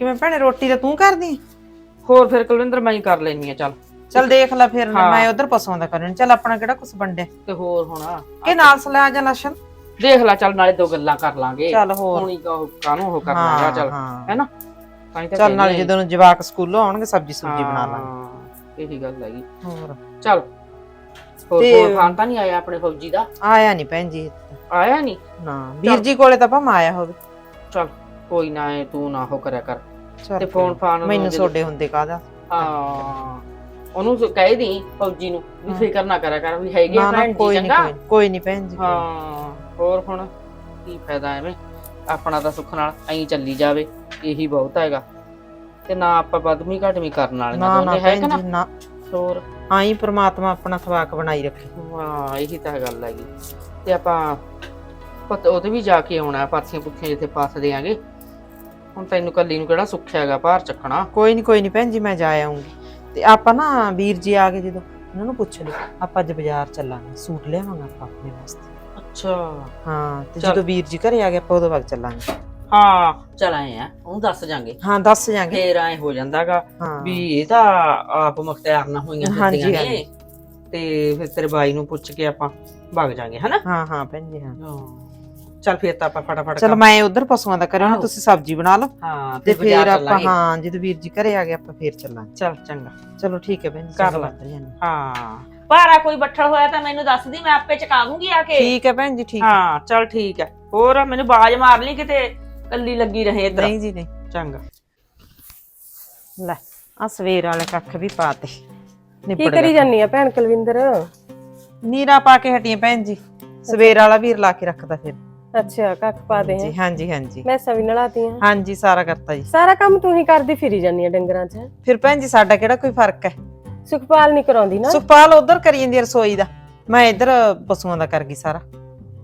ਕਿਵੇਂ ਭੈਣੇ ਰੋਟੀ ਤਾਂ ਤੂੰ ਕਰਦੀ? ਹੋਰ ਫਿਰ ਕੁਲਵਿੰਦਰ ਮੈਂ ਹੀ ਕਰ ਲੈਣੀ ਆ ਚੱਲ। ਚੱਲ ਦੇਖ ਲੈ ਫਿਰ ਹਾਂ। ਮੈਂ ਉਧਰ ਪਸ਼ੂਆਂ ਦਾ ਕਰਨ ਚੱਲ ਆਪਣਾ ਕਿਹੜਾ ਕੁਛ ਵੰਡਿਆ? ਤੇ ਹੋਰ ਹੁਣ ਕਿ ਨਾਲ ਸਲਾ ਜਾਂ ਲਸ਼ਨ ਦੇਖ ਲੈ ਚੱਲ ਨਾਲੇ ਦੋ ਗੱਲਾਂ ਕਰ ਲਾਂਗੇ। ਚੱਲ ਹੋਰ। ਹੁਣੀ ਕਾ ਕਾਨੂੰ ਉਹ ਕਰਨਾ ਹੈਗਾ ਚੱਲ। ਹਾਂ। ਹੈਨਾ? ਤਾਂ ਹੀ ਤਾਂ ਚੱਲ ਨਾਲ। ਜਦੋਂ ਜਵਾਕ ਸਕੂਲੋਂ ਆਉਣਗੇ ਸਬਜੀ ਸੁਬਜੀ ਬਣਾ ਲਾਂਗੇ। ਹਾਂ, ਇਹੀ ਗੱਲ ਹੈਗੀ। ਹੋਰ। ਚੱਲ। ਹੋਰ ਤੇ- ਫਾਨ ਤਾਂ ਨਹੀਂ ਆਇਆ ਆਪਣੇ ਫੌਜੀ ਦਾ? ਆਇਆ ਨਹੀਂ ਭੈਣ ਜੀ। ਆਇਆ ਨਹੀਂ? ਨਾ ਵੀਰ ਜੀ ਕੋਲੇ ਤਾਂ ਭਾਵੇਂ ਆਇਆ ਹੋਵੇ। ਚੱਲ ਕੋਈ ਨਾ ਤੂੰ ਨਾ ਹੋ ਕਰਿਆ ਕਰ। ਤੇ ਫੋਨ ਫਾਨ ਮੈਨੂੰ ਸੋਡੇ ਹੁੰਦੇ ਕਾਹਦਾ? ਹਾਂ। ਉਹਨੂੰ ਸ- ਕਹਿ ਦੀ ਫੌਜੀ ਨੂੰ ਵੀ ਫਿਕਰ ਨਾ ਕਰਿਆ ਕਰ ਵੀ ਹੈਗੇ ਨਾ ਆ ਨਾ ਭੈਣ ਕੋਈ ਨਹੀਂ ਚੰਗਾ ਕੋਈ ਨਹੀਂ ਭੈਣ ਜੀ ਹਾਂ ਹੋਰ ਹੁਣ ਕੀ ਫਾਇਦਾ ਐਵੇਂ? ਆਪਣਾ ਤਾਂ ਸੁੱਖ ਨਾਲ ਐਂ ਚੱਲੀ ਜਾਵੇ ਇਹੀ ਬਹੁਤ ਹੈਗਾ। ਤੇ ਨਾ ਆਪਾਂ ਬਦਮੀ ਘਟਮੀ ਕਰਨ ਵਾਲੀਆਂ ਨਾ ਨਾ ਦੋਨੇ ਹੈ ਕਿ ਨਾ? ਜੀ ਨਾ। ਹੋਰ? ਆਈ ਪ੍ਰਮਾਤਮਾ ਆਪਣਾ ਥਵਾਕ ਬਣਾਈ ਰੱਖੇ। ਹਾਂ ਇਹੀ ਤਾਂ ਗੱਲ ਹੈਗੀ। ਤੇ ਆਪਾਂ ਪਤ ਉਹਦੇ ਵੀ ਜਾ ਕੇ ਆਉਣਾ ਪਾਥੀਆਂ ਪੁੱਥੀਆਂ ਜਿੱਥੇ ਪਾਸ ਦੇਾਂਗੇ ਹੁਣ ਤੈਨੂੰ ਕੱਲੀ ਨੂੰ ਕਿਹੜਾ ਸੁੱਖ ਹੈਗਾ ਭਾਰ ਚੱਕਣਾ। ਕੋਈ ਨਹੀਂ ਕੋਈ ਨਹੀਂ ਭੈਣ ਜੀ ਮੈਂ ਜਾ ਆਉਂਗੀ ਤੇ ਆਪਾਂ ਨਾ ਵੀਰ ਜੀ ਆ ਕੇ ਜਦੋਂ ਉਹਨਾਂ ਨੂੰ ਪੁੱਛ ਲਿਓ। ਆਪਾਂ ਅੱਜ ਬਾਜ਼ਾਰ ਚੱਲਾਂਗੇ ਸੂਟ ਲਿਆਵਾਂਗੇ ਆਪਾਂ ਆਪਣੇ ਵਾਸਤੇ। ਅੱਛਾ। ਹਾਂ ਤੇ ਚੱਲ। ਜਦੋਂ ਵੀਰ ਜੀ ਘਰੇ ਆ ਗਏ ਆਪਾਂ ਉਦੋਂ ਵਕਤ ਚੱਲਾਂਗੇ। ਹਾਂ ਚਲ ਆਏ ਆ ਉਹਨੂੰ ਦੱਸ ਜਾਾਂਗੇ। ਹਾਂ ਦੱਸ ਜਾਾਂਗੇ। ਫੇਰ ਐ ਹੋ ਜਾਂਦਾਗਾ ਹਾਂ। ਵੀ ਇਹ ਤਾਂ ਆਪ ਮੁਖਤਿਆਰ ਨਾ ਹੋਈਆਂ ਹਾਂਜੀ, ਹੁੰਦੀਆਂ ਹਾਂਜੀ। ਨੇ ਤੇ ਫਿਰ ਤੇਰੇ ਬਾਈ ਨੂੰ ਪੁੱਛ ਕੇ ਆਪਾਂ ਭੱਗ ਜਾਾਂਗੇ ਹਨਾ? ਹਾਂ ਹਾਂ ਭੈਣ ਜੀ ਹਾਂ। ਚੱਲ ਫਿਰ ਤਾਂ ਆਪਾਂ ਫਟਾਫਟ ਚਲ ਕੰਮ- ਮੈਂ ਉਧਰ ਪਸ਼ੂਆਂ ਦਾ ਕਰਿਆ ਆਹੋ। ਤੁਸੀਂ ਸਬਜ਼ੀ ਬਣਾ ਲਓ। ਹਾਂ ਤੇ ਫਿਰ ਆਪਾਂ ਹਾਂ ਜਦੋਂ ਵੀਰ ਜੀ ਘਰੇ ਆ ਗਏ ਆਪਾਂ ਫੇਰ ਚੱਲਾਂਗੇ। ਚੱਲ ਚੰਗਾ। ਚਲੋ ਠੀਕ ਹੈ ਭੈਣ ਜੀ ਕਰ ਚੰਗਾ ਲਾ। ਹਾਂ। ਭਾਰਾ ਕੋਈ ਬੱਠਲ ਹੋਇਆ ਤਾਂ ਮੈਨੂੰ ਦੱਸ ਦੀ ਮੈਂ ਆਪੇ ਚਕਾਵਾਂਗੀ ਆ ਕੇ। ਠੀਕ ਹੈ ਭੈਣ ਜੀ ਠੀਕ ਹੈ। ਹਾਂ ਚੱਲ ਠੀਕ ਹੈ। ਹੋਰ ਮੈਨੂੰ ਬਾਜ ਮਾਰ ਲਈ ਕਿਤੇ ਕੱਲੀ ਲੱਗੀ ਰਹੇ ਇੱਧਰ। ਨਹੀਂ ਜੀ ਨਹੀਂ। ਚੰਗਾ। ਲੈ ਆ ਸਵੇਰ ਵਾਲੇ ਕੱਖ ਵੀ ਪਾਤੇ ਕੀ ਨਿਬੜ ਕਰੀ ਗਿਆ ਜਾਨੀ ਆ ਭੈਣ ਕੁਲਵਿੰਦਰ? ਨੀਰਾ ਪਾ ਕੇ ਹਟੀਆਂ ਭੈਣ ਜੀ। ਸਵੇਰ ਵਾਲਾ ਵੀਰ ਲਾ ਕੇ ਰੱਖਦਾ ਫਿਰ। ਅੱਛਾ ਕੱਖ ਪਾ ਦੇ ਜੀ ਹਾਂਜੀ ਹਾਂਜੀ। ਮੈਂ ਸਵੀ ਨਲਾਤੀਆਂ ਹਾਂਜੀ ਸਾਰਾ ਕਰਤਾ ਜੀ। ਸਾਰਾ ਕੰਮ ਤੂੰ ਹੀ ਕਰਦੀ ਫਿਰੀ ਜਾਨੀ ਆ ਡੰਗਰਾਂ 'ਚ। ਫਿਰ ਭੈਣ ਜੀ ਸਾਡਾ ਕਿਹੜਾ ਕੋਈ ਫ਼ਰਕ ਹੈ? ਸੁਖਪਾਲ ਨਹੀਂ ਕਰਾਉਂਦੀ ਨਾ। ਸੁਖਪਾਲ ਉਧਰ ਕਰੀ ਜਾਂਦੀ ਹੈ ਰਸੋਈ ਦਾ। ਮੈਂ ਇੱਧਰ ਪਸ਼ੂਆਂ ਦਾ ਕਰ ਗਈ ਸਾਰਾ।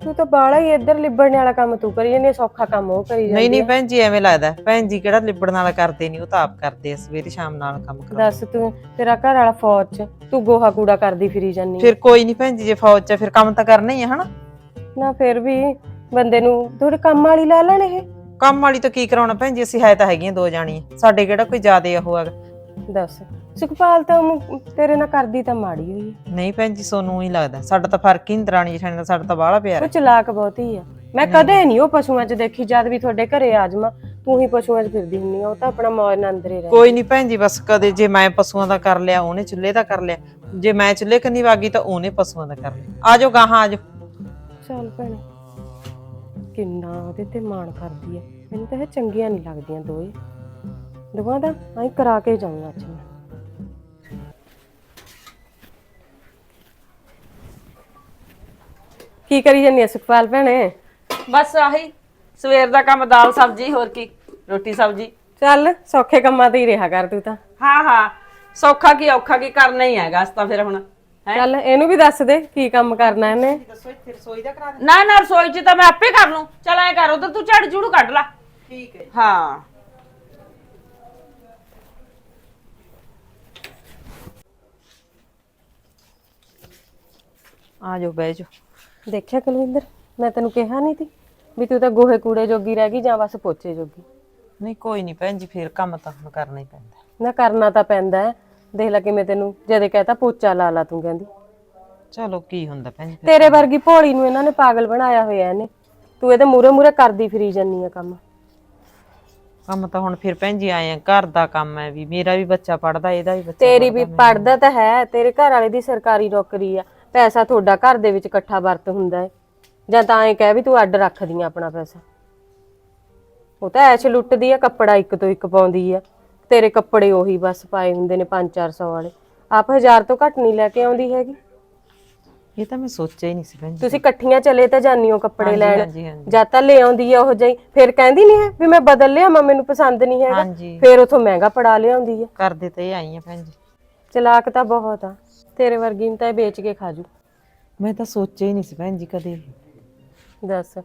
ਤੂੰ ਤਾਂ ਬਾਲਾ ਹੀ ਇੱਧਰ ਲਿਬੜਨੇ ਵਾਲਾ ਕੰਮ ਤੂੰ ਕਰੀ ਜਾਨੀ ਆ, ਸੌਖਾ ਕੰਮ ਉਹ ਕਰੀ ਨਹੀਂ ਜਾਂਦੀ ਨਹੀਂ ਆ। ਭੈਣ ਜੀ ਐਵੇਂ ਲੱਗਦਾ। ਭੈਣ ਜੀ ਕਿਹੜਾ ਲਿਬੜਨ ਵਾਲਾ ਕਰਦੇ ਨਹੀਂ ਉਹ ਤਾਂ ਆਪ ਕਰਦੇ ਆ ਸਵੇਰੇ ਸ਼ਾਮ ਨਾਲ ਕੰਮ ਕਰਾਉਂਦੇ ਦੱਸ ਤੂੰ ਤੇਰਾ ਘਰ ਵਾਲਾ ਫੌਜ 'ਚ ਤੂੰ ਗੋਹਾ ਕੂੜਾ ਕਰਦੀ ਫਿਰੀ ਆ। ਫਿਰ ਕੋਈ ਨਹੀਂ ਭੈਣ ਜੀ ਜੇ ਫੌਜ ਚ ਆ, ਫਿਰ ਕੰਮ ਤਾਂ ਕਰਨਾ ਹੀ ਆ ਹਨਾ? ਨਾ ਫਿਰ ਵੀ ਬੰਦੇ ਨੂੰ ਥੋੜੀ ਕੰਮ ਵਾਲੀ ਲਾ ਲੈਣ ਇਹ। ਕੰਮ ਵਾਲੀ ਤੋਂ ਕੀ ਕਰਾਉਣਾ ਭੈਣ ਜੀ ਅਸੀਂ ਹੈ ਤਾਂ ਹੈਗੀਆਂ ਦੋ ਜਾਣੀਆਂ। ਸਾਡੇ ਕਿਹੜਾ ਕੋਈ ਜ਼ਿਆਦੇ ਉਹ ਹੈਗਾ? ਦੱਸ ਸੁਖਪਾਲ ਤਾਂ ਊਂ ਤੇਰੇ ਨਾਲ ਕਰਦੀ ਤਾਂ ਮਾੜੀ ਹੋਈ ਆ। ਨਹੀਂ ਭੈਣ ਜੀ ਸੋਨੂੰ ਹੀ ਲੱਗਦਾ। ਸਾਡਾ ਤਾਂ ਫ਼ਰਕ ਹੀ ਨਹੀਂ ਦਰਾਣੀ ਜਠਾਣੀ ਦਾ ਸਾਡਾ ਤਾਂ ਬਾਹਲਾ ਪਿਆਰ। ਉਹ ਹੈ ਚਲਾਕ ਬਹੁਤੀ ਆ। ਮੈਂ ਕਦੇ ਨਹੀਂ ਉਹ ਪਸ਼ੂਆਂ 'ਚ ਦੇਖੀ ਜਦ ਵੀ ਤੁਹਾਡੇ ਘਰੇ ਆ ਜਾਵਾਂ ਤੂੰ ਹੀ ਪਸ਼ੂਆਂ 'ਚ ਫਿਰਦੀ ਹੁੰਨੀ ਆ ਉਹ ਤਾਂ ਆਪਣਾ ਮੌਜ ਨਾਲ ਅੰਦਰ ਰਹਿ ਕੋਈ ਨਹੀਂ ਭੈਣ ਜੀ ਬਸ ਕਦੇ ਜੇ ਮੈਂ ਪਸ਼ੂਆਂ ਦਾ ਕਰ ਲਿਆ ਉਹਨੇ ਚੁੱਲ੍ਹੇ ਦਾ ਕਰ ਲਿਆ। ਜੇ ਮੈਂ ਚੁੱਲ੍ਹੇ ਕੰਨੀ ਵਾਗੀ ਤਾਂ ਉਹਨੇ ਪਸ਼ੂਆਂ ਦਾ ਕਰ ਲਿਆ। ਆਜੋ ਗਾਹਾਂ ਆਜੋ ਚੱਲ ਭੈਣੇ। ਕਿੰਨਾ ਉਹਦੇ ਤੇ ਮਾਣ ਕਰਦੀ ਐ ਮੈਨੂੰ ਤਾਂ ਇਹ ਚੰਗੀਆਂ ਨਹੀਂ ਲੱਗਦੀਆਂ ਦੋਏ ਦੋਵਾਂ ਦਾ ਆਈ ਕਰਾ ਕੇ ਜਾਊਂਗਾ ਅੱਜ ਮੈਂ। ਕੀ ਕਰੀ ਜਾਂਦੀ ਐ ਸੁਖਪਾਲ ਭੈਣੇ? ਬਸ ਆਹੀ ਸਵੇਰ ਦਾ ਕੰਮ ਦਾਲ ਸਬਜ਼ੀ ਹੋਰ ਕੀ ਰੋਟੀ ਸਬਜ਼ੀ। ਚੱਲ ਸੌਖੇ ਕੰਮਾਂ ਤੇ ਹੀ ਰਿਹਾ ਕਰ ਤੂੰ ਤਾਂ। ਹਾਂ ਹਾਂ ਸੌਖਾ ਕੀ ਔਖਾ ਕੀ ਕਰਨਾ ਹੀ ਹੈਗਾ ਅਸ ਤਾਂ ਫਿਰ ਹੁਣ ਚੱਲ ਇਹਨੂੰ ਵੀ ਦੱਸ ਦੇ ਕੀ ਕੰਮ ਕਰਨਾ ਇਹਨੇ। ਦੱਸੋ ਇੱਥੇ ਰਸੋਈ ਦਾ ਕਰਾ ਨਾ ਨਾ ਰਸੋਈ ਚ ਤਾਂ ਮੈਂ ਆਪੇ ਕਰ ਲੂੰ। ਚਲ ਐ ਕਰ ਉਧਰ ਤੂੰ ਝੜ ਝੂੜੂ ਕੱਢ ਲੈ। ਠੀਕ ਹੈ ਹਾਂ। ਬਹਿ ਜਾਓ। ਦੇਖਿਆ ਕੁਲਵਿੰਦਰ? ਮੈਂ ਤੈਨੂੰ ਕਿਹਾ ਨਹੀਂ ਸੀ ਵੀ ਤੂੰ ਤਾਂ ਗੋਹੇ ਕੂੜੇ ਜੋਗੀ ਰਹਿ ਗਈ ਜਾਂ ਬਸ ਪੋਚੇ ਜੋਗੀ। ਨਹੀਂ ਕੋਈ ਨਹੀਂ ਭੈਣ ਜੀ ਫਿਰ ਕੰਮ ਤਾਂ ਹੁਣ ਕਰਨਾ ਹੀ ਪੈਂਦਾ। ਨਾ ਕਰਨਾ ਤਾਂ ਪੈਂਦਾ ਹੈ। ਦੇਖ ਲੈ ਕਿਵੇਂ ਤੈਨੂੰ ਜਦੇ ਕਹਤਾ ਪੋਚਾ ਲਾ ਲਾ ਤੂੰ ਕਹਿੰਦੀ। ਚਲੋ ਕੀ ਹੁੰਦਾ ਭੈਣ ਜੀ। ਤੇਰੇ ਵਰਗੀ ਭੋਲੀ ਨੂੰ ਇਹਨਾਂ ਨੇ ਪਾਗਲ ਬਣਾਇਆ ਹੋਇਆ ਇਹਨੇ। ਤੂੰ ਇਹਦੇ ਮੂਰੇ ਮੂਰੇ ਕਰਦੀ ਫਿਰੀ ਜਾਨੀ ਆ ਕੰਮ। ਕੰਮ ਤਾਂ ਹੁਣ ਫਿਰ ਭੈਣ ਜੀ ਆਏ ਆ ਘਰ ਦਾ ਕੰਮ ਹੈ ਵੀ ਮੇਰਾ ਵੀ ਬੱਚਾ ਪੜਦਾ ਇਹਦਾ ਵੀ ਬੱਚਾ ਤੇਰੀ ਵੀ ਪੜਦਾ ਤਾਂ ਹੈ ਤੇਰੇ ਘਰ ਵਾਲੇ ਦੀ ਸਰਕਾਰੀ ਨੌਕਰੀ ਆ। ਪੈਸਾ ਤੁਹਾਡਾ ਘਰ ਦੇ ਵਿੱਚ ਇਕੱਠਾ ਵਰਤ ਹੁੰਦਾ ਹੈ। ਜਾਂ ਤਾਂ ਐਂ ਕਹਿ ਵੀ ਤੂੰ ਅੱਡ ਰੱਖਦੀ ਆ ਆਪਣਾ ਪੈਸਾ। ਉਹ ਤਾਂ ਐਸ਼ ਲੁੱਟਦੀ ਆ ਕੱਪੜਾ ਇੱਕ ਤੋਂ ਇੱਕ ਪਾਉਂਦੀ ਆ। ਤੇਰੇ ਕੱਪੜੇ ਉਹੀ ਬਸ ਪਾਏ ਹੁੰਦੇ ਨੇ 5-400 ਵਾਲੇ। ਆਪ ਹਜ਼ਾਰ ਤੋਂ ਘੱਟ ਨਹੀਂ ਲੈ ਕੇ ਆਉਂਦੀ ਹੈਗੀ। ਇਹ ਤਾਂ ਮੈਂ ਸੋਚਿਆ ਹੀ ਨਹੀਂ ਸੀ ਭੈਣ ਜੀ। ਤੁਸੀਂ ਇਕੱਠੀਆਂ ਚਲੇ ਤਾਂ ਜਾਨੀ ਹੋ ਕੱਪੜੇ ਲੈਣ। ਹਾਂਜੀ ਹਾਂਜੀ। ਜਾਂ ਤਾਂ ਲੈ ਆਉਂਦੀ ਆ ਉਹ ਜਾਈ ਫਿਰ ਕਹਿੰਦੀ ਨਹੀਂ ਹੈ ਵੀ ਮੈਂ ਬਦਲ ਲਿਆ ਮੈਂ ਮੈਨੂੰ ਪਸੰਦ ਨਹੀਂ ਹੈਗਾ। ਹਾਂਜੀ। ਫਿਰ ਉਥੋਂ ਮਹਿੰਗਾ ਪੜਾ ਲਿਆਉਂਦੀ ਆ ਕਰਦੇ ਤੇ ਆਈ ਆ ਭੈਣ ਜੀ। ਚਲਾਕ ਤਾਂ ਬਹੁਤ ਆ। ਤੇਰੇ ਵਰਗੀ ਨੂੰ ਤਾਂ ਇਹ ਵੇਚ ਕੇ ਖਾਜੂ ਮੈਂ ਤਾਂ ਸੋਚਿਆ ਹੀ ਨਹੀਂ ਸੀ ਭੈਣ ਜੀ ਕਦੇ। ਦੱਸ।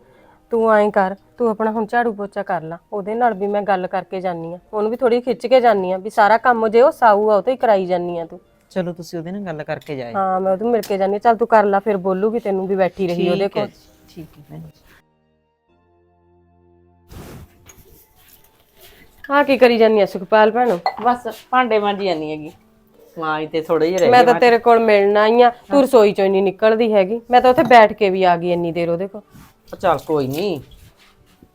ਤੂੰ ਐਂ ਕਰ ਤੂੰ ਆਪਣਾ ਹੁਣ ਝਾੜੂ ਪੋਚਾ ਕਰ ਲਾ ਉਹਦੇ ਨਾਲ ਵੀ ਮੈਂ ਗੱਲ ਕਰਕੇ ਜਾਨੀ ਆ। ਉਹਨੂੰ ਵੀ ਥੋੜੀ ਖਿੱਚ ਕੇ ਜਾਨੀ ਆ ਵੀ ਸਾਰਾ ਕੰਮ ਜੇ ਉਹ ਸਾਊ ਆ ਉਹ ਤੋਂ ਹੀ ਕਰਾਈ ਜਾਨੀ ਆ ਤੂੰ। ਚਲੋ ਤੁਸੀਂ ਉਹਦੇ ਨਾਲ ਗੱਲ ਕਰਕੇ ਜਾਏ ਹਾਂ ਮੈਂ ਉਹਨੂੰ ਮਿਲ ਕੇ ਜਾਨੀ ਆ। ਚੱਲ ਤੂੰ ਕਰ ਲਾ ਫਿਰ ਬੋਲੂਗੀ ਤੈਨੂੰ ਵੀ ਬੈਠੀ ਰਹੀ ਉਹਦੇ ਠੀਕ ਹੈ ਕੋਲ। ਜੀ, ਠੀਕ ਹੈ ਭੈਣ ਜੀ। ਹਾਂ ਕੀ ਕਰੀ ਜਾਨੀ ਆ ਸੁਖਪਾਲ ਭੈਣ? ਬਸ ਭਾਂਡੇ ਮਾਂਜੀ ਜਾਨੀ ਹੈਗੀ। ਮਾਂ ਤੇ ਥੋੜੇ ਜਿਹੇ ਰਹਿ ਮੈਂ ਤਾਂ ਤੇਰੇ ਕੋਲ ਮਿਲਣਾ ਹੀ ਆ। ਤੂੰ ਰਸੋਈ ਚੋਂ ਨਹੀਂ ਨਿਕਲਦੀ ਹੈਗੀ। ਮੈਂ ਤਾਂ ਉੱਥੇ ਬੈਠ ਕੇ ਵੀ ਆ ਗਈ ਇੰਨੀ ਦੇਰ ਉਹਦੇ ਕੋਲ। ਚੱਲ ਕੋਈ ਨਹੀਂ